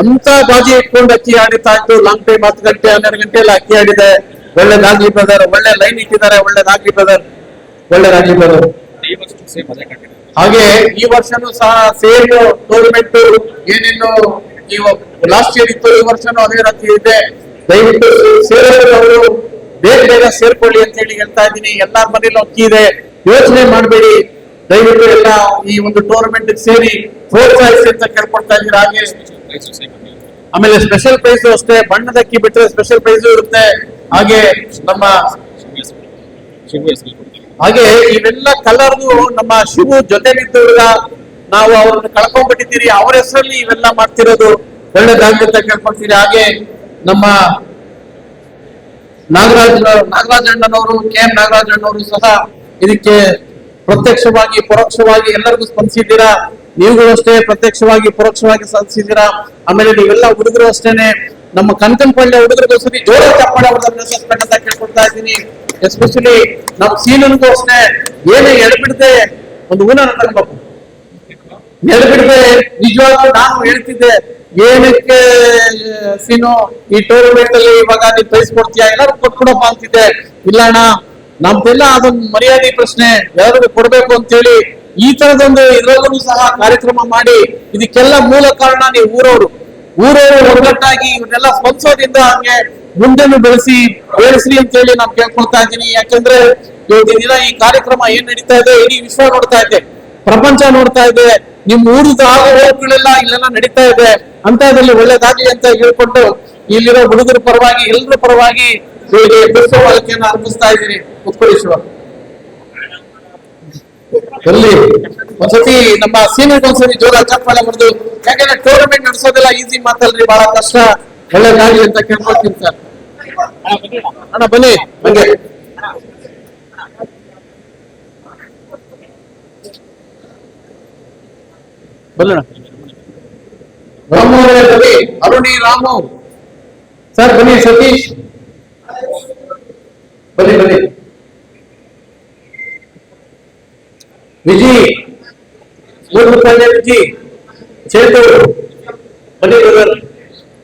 ಅಂತ ಬಾಜಿ ಇಟ್ಕೊಂಡು ಅಕ್ಕಿ ಆಡಿತಾ ಇತ್ತು ಲಾಂಗ್ ಟೈಮ್ ಹತ್ತು ಗಂಟೆ ಹನ್ನೆರಡು ಗಂಟೆ ಎಲ್ಲ ಅಕ್ಕಿ ಆಡಿದೆ. ಒಳ್ಳೇದಾಗ್ಲಿ ಬ್ರದರ್ ಒಳ್ಳೆ ಲೈನ್ ಇಟ್ಟಿದ್ದಾರೆ ಒಳ್ಳೇದಾಗ್ಲಿ ಬ್ರದರ್ ಒಳ್ಳೇದಾಗ್ಲಿ ಬ್ರದರ್ ಹಾಗೆ ಈ ವರ್ಷನೂ ಸಹ ಸೇಮ್ ಟೂರ್ನಮೆಂಟ್ ಏನೇನು ಲಾಸ್ಟ್ ಇಯರ್ ಇತ್ತು, ಈ ವರ್ಷನೂ ಅದೇ ರೀತಿ ಇದೆ. ದಯವಿಟ್ಟು ಸೇರಿದವರು ಬೇಗ ಬೇಗ ಸೇರ್ಕೊಳ್ಳಿ ಅಂತ ಹೇಳಿ ಹೇಳ್ತಾ ಇದ್ದೀನಿ. ಎಲ್ಲಾರ ಮನೇಲಿ ಅಕ್ಕಿ ಇದೆ. ಯೋಚನೆ ಮಾಡಬೇಡಿ. ದಯವಿಟ್ಟು ಎಲ್ಲ ಈ ಒಂದು ಟೂರ್ನಮೆಂಟ್ ಸೇರಿ ಪ್ರೋತ್ಸಾಹಿಸಿ ಅಂತ ಕೇಳ್ಕೊಡ್ತಾ ಇದ್ದೀರಾ? ಹಾಗೆ ಆಮೇಲೆ ಸ್ಪೆಷಲ್ ಪ್ರೈಸ್ ಅಷ್ಟೇ. ಬಣ್ಣದ ಅಕ್ಕಿ ಬಿಟ್ಟರೆ ಸ್ಪೆಷಲ್ ಪ್ರೈಸ್ ಇರುತ್ತೆ. ಹಾಗೆ ನಮ್ಮ ಹಾಗೆ ಇವೆಲ್ಲ ಕಲರ್ದು ನಮ್ಮ ಶಿವು ಜೊತೆ ನಿಂತ ನಾವು ಅವ್ರನ್ನ ಕಳ್ಕೊಂಡ್ಬಿಟ್ಟಿದ್ದೀರಿ. ಅವ್ರ ಹೆಸರಲ್ಲಿ ಇವೆಲ್ಲ ಮಾಡ್ತಿರೋದು. ಒಳ್ಳೇದಾಗ್ಲಿ ಅಂತ ಕೇಳ್ಕೊಳ್ತೀರಿ. ಹಾಗೆ ನಮ್ಮ ನಾಗರಾಜ್ ನಾಗರಾಜ್ ಅಣ್ಣನವರು, ಕೆ ಎಂ ಅಣ್ಣವರು ಸಹ ಇದಕ್ಕೆ ಪ್ರತ್ಯಕ್ಷವಾಗಿ, ಪರೋಕ್ಷವಾಗಿ ಎಲ್ಲರಿಗೂ ಸ್ಪಂದಿಸಿದ್ದೀರಾ? ನೀವುಗಳು ಅಷ್ಟೇ ಪ್ರತ್ಯಕ್ಷವಾಗಿ, ಪರೋಕ್ಷವಾಗಿ ಸ್ಪಂದಿಸಿದ್ದೀರಾ? ಆಮೇಲೆ ನೀವೆಲ್ಲ ಹುಡುಗರು ಅಷ್ಟೇನೆ. ನಮ್ಮ ಕನಕನಪಳ್ಳಿ ಹುಡುಗರಿಗೂ ಸರಿ ಜೋರ ಚಪ್ಪಾಳೆ ಅಂತ ಕೇಳ್ಕೊಳ್ತಾ ಇದ್ದೀನಿ. ಎಸ್ಪೆಷಲಿ ನಮ್ಮ ಸೀನನ್ಗೂ ಅಷ್ಟೇ. ಏನೇ ಎಳ್ಬಿಡದೆ, ಒಂದು ಊನ ನನ್ನ ಎಳ್ಬಿಡದೆ, ನಿಜವಾಗ್ಲೂ ನಾನು ಹೇಳ್ತಿದ್ದೆ. ಏನಕ್ಕೆ, ಸೀನು, ಈ ಟೂರ್ನಮೆಂಟ್ ಅಲ್ಲಿ ಇವಾಗ ನೀವು ಪ್ರೈಸ್ ಕೊಡ್ತೀಯಾ? ಎಲ್ಲರೂ ಕೊಟ್ಬಿಡಪ್ಪ ಅಂತಿದ್ದೆ. ಇಲ್ಲ ಅಣ್ಣ, ನಮ್ದೆಲ್ಲ ಅದೊಂದು ಮರ್ಯಾದೆ ಪ್ರಶ್ನೆ. ಎಲ್ಲರಿಗೂ ಕೊಡ್ಬೇಕು ಅಂತೇಳಿ ಈ ತರದೊಂದು ಇದ್ರಲ್ಲೂ ಸಹ ಕಾರ್ಯಕ್ರಮ ಮಾಡಿ, ಇದಕ್ಕೆಲ್ಲ ಮೂಲ ಕಾರಣ ನೀವು ಊರವರು. ಊರವರು ಒಗ್ಗಟ್ಟಾಗಿ ಇವನ್ನೆಲ್ಲ ಸ್ಪಂದಿಸೋದ್ರಿಂದ ಹಂಗೆ ಮುಂದೆನು ಬೆಳೆಸಿ, ಬೆಳೆಸ್ರಿ ಅಂತ ಹೇಳಿ ನಾನು ಕೇಳ್ಕೊಳ್ತಾ ಇದ್ದೀನಿ. ಯಾಕಂದ್ರೆ ಇವತ್ತಿನ ದಿನ ಈ ಕಾರ್ಯಕ್ರಮ ಏನ್ ನಡೀತಾ ಇದೆ, ಇಡೀ ವಿಶ್ವ ನೋಡ್ತಾ ಇದೆ. ಪ್ರಪಂಚ ನೋಡ್ತಾ ಇದೆ. ನಿಮ್ ಊರದ ಹೋಗ್ಗಳೆಲ್ಲ ಇಲ್ಲೆಲ್ಲ ನಡೀತಾ ಇದೆ. ಅಂತದ್ರಲ್ಲಿ ಒಳ್ಳೇದಾಗ್ಲಿ ಅಂತ ಹೇಳ್ಕೊಂಡು ಇಲ್ಲಿರೋ ಹುಡುಗರ ಪರವಾಗಿ, ಎಲ್ಲರ ಪರವಾಗಿ ಬೆಳಿಗ್ಗೆ ಬಿಡಿಸೋ ಬಳಕೆಯನ್ನು ಅರ್ಪಿಸ್ತಾ ಇದ್ದೀನಿ. ಉತ್ಕೊಳಿಸುವ ಎಲ್ಲಿ? ಒಂದ್ಸತಿ ನಮ್ಮ ಸೀನಿಯರ್ ಒಂದ್ಸತಿ ಜೋರ ಚಪ್ಪಾಳೆ ಹೊಡೆದು ಯಾಕಂದ್ರೆ ಟೂರ್ನಮೆಂಟ್ ನಡೆಸೋದೆಲ್ಲ ಈಸಿ ಮಾತಲ್ರಿ, ಬಹಳ ಕಷ್ಟ. ಒಳ್ಳೇದಾಗ್ಲಿ ಅಂತ ಕೇಳ್ಕೊಳ್ತೀನಿ ಸರ್. ಅಣ್ಣ, ಬನ್ನಿ, ಹಂಗೆ. ಬಲ್ಲಣ ರಾಮು ಅವರೇ ಬನ್ನಿ ಅರುಣಿ ರಾಮು ಸರ್ ಬನ್ನಿ ಸತೀಶ್ ಬನ್ನಿ ಬನ್ನಿ ವಿಜಿ ಮೂರು ರೂಪಾಯಿ ವಿಜಿ ಚೇತು ಬನ್ನಿ ಬ್ರದರ್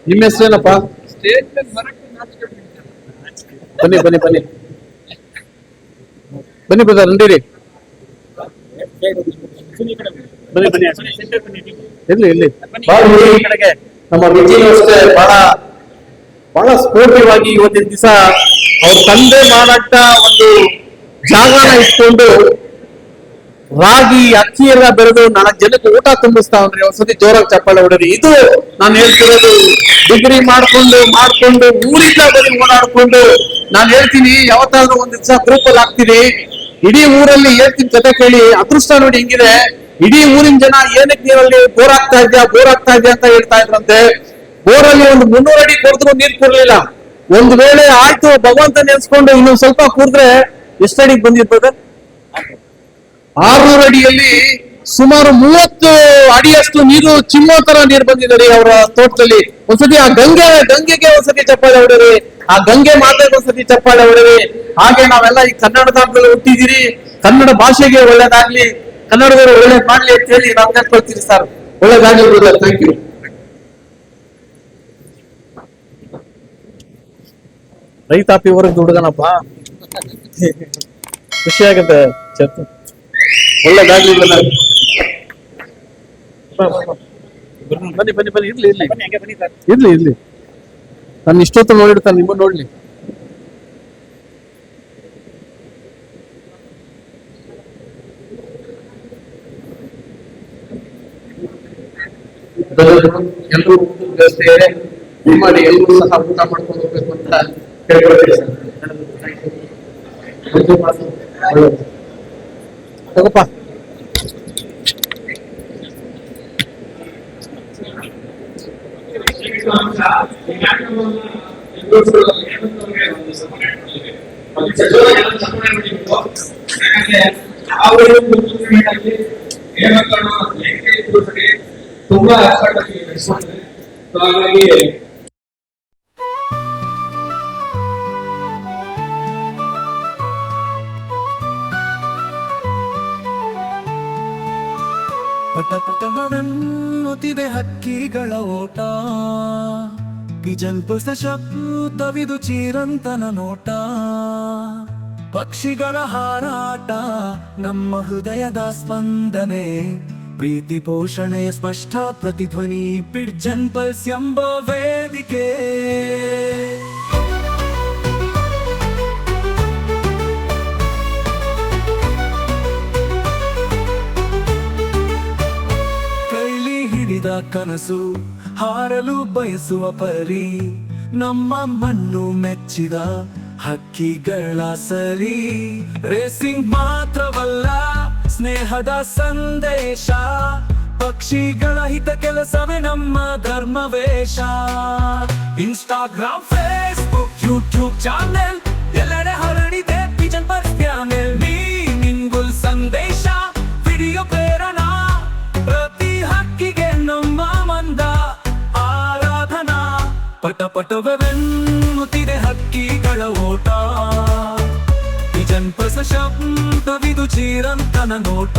ನಿಮ್ಮ ಹೆಸರೇನಪ್ಪ? ಸ್ಟೇಟ್ ಬರಕ್ಕೆ ನಾಚಿಕೆ ಬನ್ನಿ ಬನ್ನಿ ಬನ್ನಿ. ಬನ್ನಿ ಬ್ರದರ್ ನಡೀರಿ ಬನ್ನಿ ಬನ್ನಿ. ಇರ್ಲಿ ಇರ್ಲಿ. ಬಹಳ ಈ ನಮ್ಮ ವಿಜಯ್ ಅಷ್ಟೇ ಬಹಳ ಬಹಳ ಆಗಿ ಇವತ್ತಿನ ದಿವಸ ಅವ್ರ ತಂದೆ ಮಾರಾಟ ಒಂದು ಜಾಗನ ಇಟ್ಕೊಂಡು ರಾಗಿ ಅಕ್ಕಿ ಎಲ್ಲ ಬೆಳೆದು ನಾಲ್ಕು ಜನಕ್ಕೆ ಊಟ ತುಂಬಿಸ್ತಾವನ್ರಿ ಒಂದ್ಸತಿ ಜೋರಾಗಿ ಚಪ್ಪಾಳೆ ಹೊಡ್ರಿ. ಇದು ನಾನು ಹೇಳ್ತಿರೋದು. ಡಿಗ್ರಿ ಮಾಡ್ಕೊಂಡು ಮಾಡ್ಕೊಂಡು ಊರಿಂದ ಬರೀ ಓಡಾಡ್ಕೊಂಡು ನಾನು ಹೇಳ್ತೀನಿ ಯಾವತ್ತಾದ್ರೂ ಒಂದ್ ದಿವಸ ಗ್ರೂಪ್ ಅಲ್ಲಿ ಹಾಕ್ತೀನಿ ಇಡೀ ಊರಲ್ಲಿ ಹೇಳ್ತೀನಿ ಕತೆ ಕೇಳಿ, ಅದೃಷ್ಟ ನೋಡಿ ಹಿಂಗಿದೆ. ಇಡೀ ಊರಿನ ಜನ ಏನಕ್ಕೆ ನೀರಲ್ಲಿ ಬೋರ್ ಆಗ್ತಾ ಇದ್ಯಾ, ಬೋರ್ ಆಗ್ತಾ ಇದ್ಯಾ ಅಂತ ಹೇಳ್ತಾ ಇದ್ರಂತೆ. ಬೋರಲ್ಲಿ ಒಂದು ಮುನ್ನೂರು ಅಡಿ ಕೊಡಿದ್ರು ನೀರ್ ಕೊಡ್ಲಿಲ್ಲ ಒಂದ್ ವೇಳೆ ಆಯ್ತು, ಭಗವಂತ ನೆನ್ಸ್ಕೊಂಡು ಇನ್ನೊಂದ್ ಸ್ವಲ್ಪ ಕೂರಿದ್ರೆ ಎಷ್ಟಡಿಗೆ ಬಂದಿರ್ತದೆ ಆರ್ನೂರು ಅಡಿಯಲ್ಲಿ ಸುಮಾರು ಮೂವತ್ತು ಅಡಿಯಷ್ಟು ನೀರು ಚಿಮ್ಮೋ ತರ ನೀರು ಬಂದಿದೆ ಅವರ ತೋಟದಲ್ಲಿ. ಒಂದ್ಸತಿ ಆ ಗಂಗೆ, ಗಂಗೆಗೆ ಒಂದ್ಸತಿ ಚಪ್ಪಾಳೆ ಹೊಡೆದ್ರಿ. ಆ ಗಂಗೆ ಮಾತೆಗೆ ಒಂದ್ಸತಿ ಚಪ್ಪಾಳೆ ಹೊಡೆದ್ರಿ. ಹಾಗೆ ನಾವೆಲ್ಲ ಈ ಕನ್ನಡದಲ್ಲಿ ಹುಟ್ಟಿದಿರಿ ಕನ್ನಡ ಭಾಷೆಗೆ ಒಳ್ಳೇದಾಗ್ಲಿ, ಕನ್ನಡದವರು ಒಳ್ಳೇದ್ ಮಾಡ್ಲಿ ಅಂತ ಹೇಳಿ ನಾವು ಕೇಳ್ಕೊಳ್ತೀರಿ ಸರ್. ಒಳ್ಳೇದಾಗ್ಲಿ ಬ್ರದರ್ ಥ್ಯಾಂಕ್ ಯು ರೈತಾಪಿ ಹೊರಗೆ ದುಡ್ದನಪ್ಪ ಖುಷಿ ಆಗುತ್ತೆ. ಒಳ್ಳೆ ಒಳ್ಳೇದಾಗ್ಲಿ brother. ಬನ್ನಿ ಬನ್ನಿ ಬನ್ನಿ ಇರ್ಲಿ ಇರ್ಲಿ. ಇರ್ಲಿ ಇರ್ಲಿ. ನಾನು ಇಷ್ಟೊತ್ತು ನೋಡಿರ್ತಾನೆ ನಿಮ್ಮ ನೋಡ್ಲಿ. ಎಲ್ಲರೂ ಇದೆ ಎಲ್ಲರೂ ಸಹ ಊಟ ಮಾಡ್ಕೊಂಡು ಹೋಗ್ಬೇಕು ಅಂತ ಹೇಳ್ಕೊಳ್ತೀವಿ ಸರ್ ಮಾತು ಒಳ್ಳೆದು. ತಗೋಪ್ಪ ತುಂಬಾ ಸೊ ಹಾಗಾಗಿ ಪಟಪಟಮನನ್ನುತ್ತಿದೆ ಹಕ್ಕಿಗಳ ಓಟ. ಪಿಜಲ್ಪಸ ಶಬ್ದವಿದು ಚಿರಂತನ ನೋಟ. ಪಕ್ಷಿಗಳ ಹಾರಾಟ, ನಮ್ಮ ಹೃದಯದ ಸ್ಪಂದನೆ. ಪ್ರೀತಿ ಪೋಷಣೆಯ ಸ್ಪಷ್ಟ ಪ್ರತಿಧ್ವನಿ ಪಲ್ಸ್ ಎಂಬ ವೇದಿಕೆ. ಕನಸು ಹಾರಲು ಬಯಸುವ ಪರಿ ನಮ್ಮ ಮಣ್ಣು ಮೆಚ್ಚಿದ ಹಕ್ಕಿಗಳ ಸರಿ. ರೇಸಿಂಗ್ ಮಾತ್ರವಲ್ಲ, ಸ್ನೇಹದ ಸಂದೇಶ. ಪಕ್ಷಿಗಳ ಹಿತ ಕೆಲಸವೇ ನಮ್ಮ ಧರ್ಮವೇಶ ಇನ್ಸ್ಟಾಗ್ರಾಮ್ ಫೇಸ್ಬುಕ್ ಯೂಟ್ಯೂಬ್ ಚಾನೆಲ್ ಎಲ್ಲೆಡೆ ಹರಡಿದೆ ಪಿಜನ್ ಬಸ್ ಪ್ಯಾನೆಲ್ ಪಟ ಪಟವೆನ್ನುತ್ತಿದೆ ಹಕ್ಕಿಗಳ ಓಟ. ಜನಪಸ ಶಬ್ದವಿದು ಚಿರಂತನ ನೋಟ.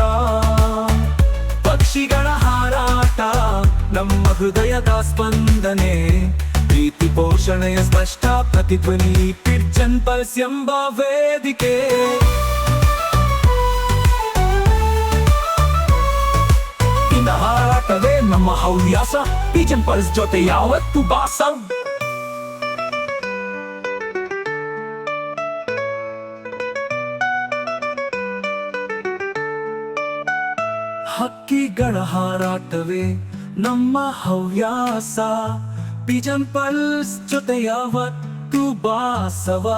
ಪಕ್ಷಿಗಳ ಹಾರಾಟ, ನಮ್ಮ ಹೃದಯದ ಸ್ಪಂದನೆ. ಪ್ರೀತಿ ಪೋಷಣೆಯ ಸ್ಪಷ್ಟ ಪ್ರತಿಧ್ವನಿ ಪಿರ್ಜನ್ ಎಂಬ ವೇದಿಕೆ. ಇನ್ನ ಹಾರಾಟವೇ ನಮ್ಮ ಹವ್ಯಾಸ. ಪಿಜನ್ ಪಲ್ಸ್ ಜೊತೆ ಯಾವತ್ತು ಬಾಸ. ಹಕ್ಕಿಗಳ ಹಾರಾಟವೇ ನಮ್ಮ ಹವ್ಯಾಸ. ಪಿಜನ್ ಪಲ್ಸ್ ಜೊತೆ ಯಾವತ್ತು ಬಾಸವ.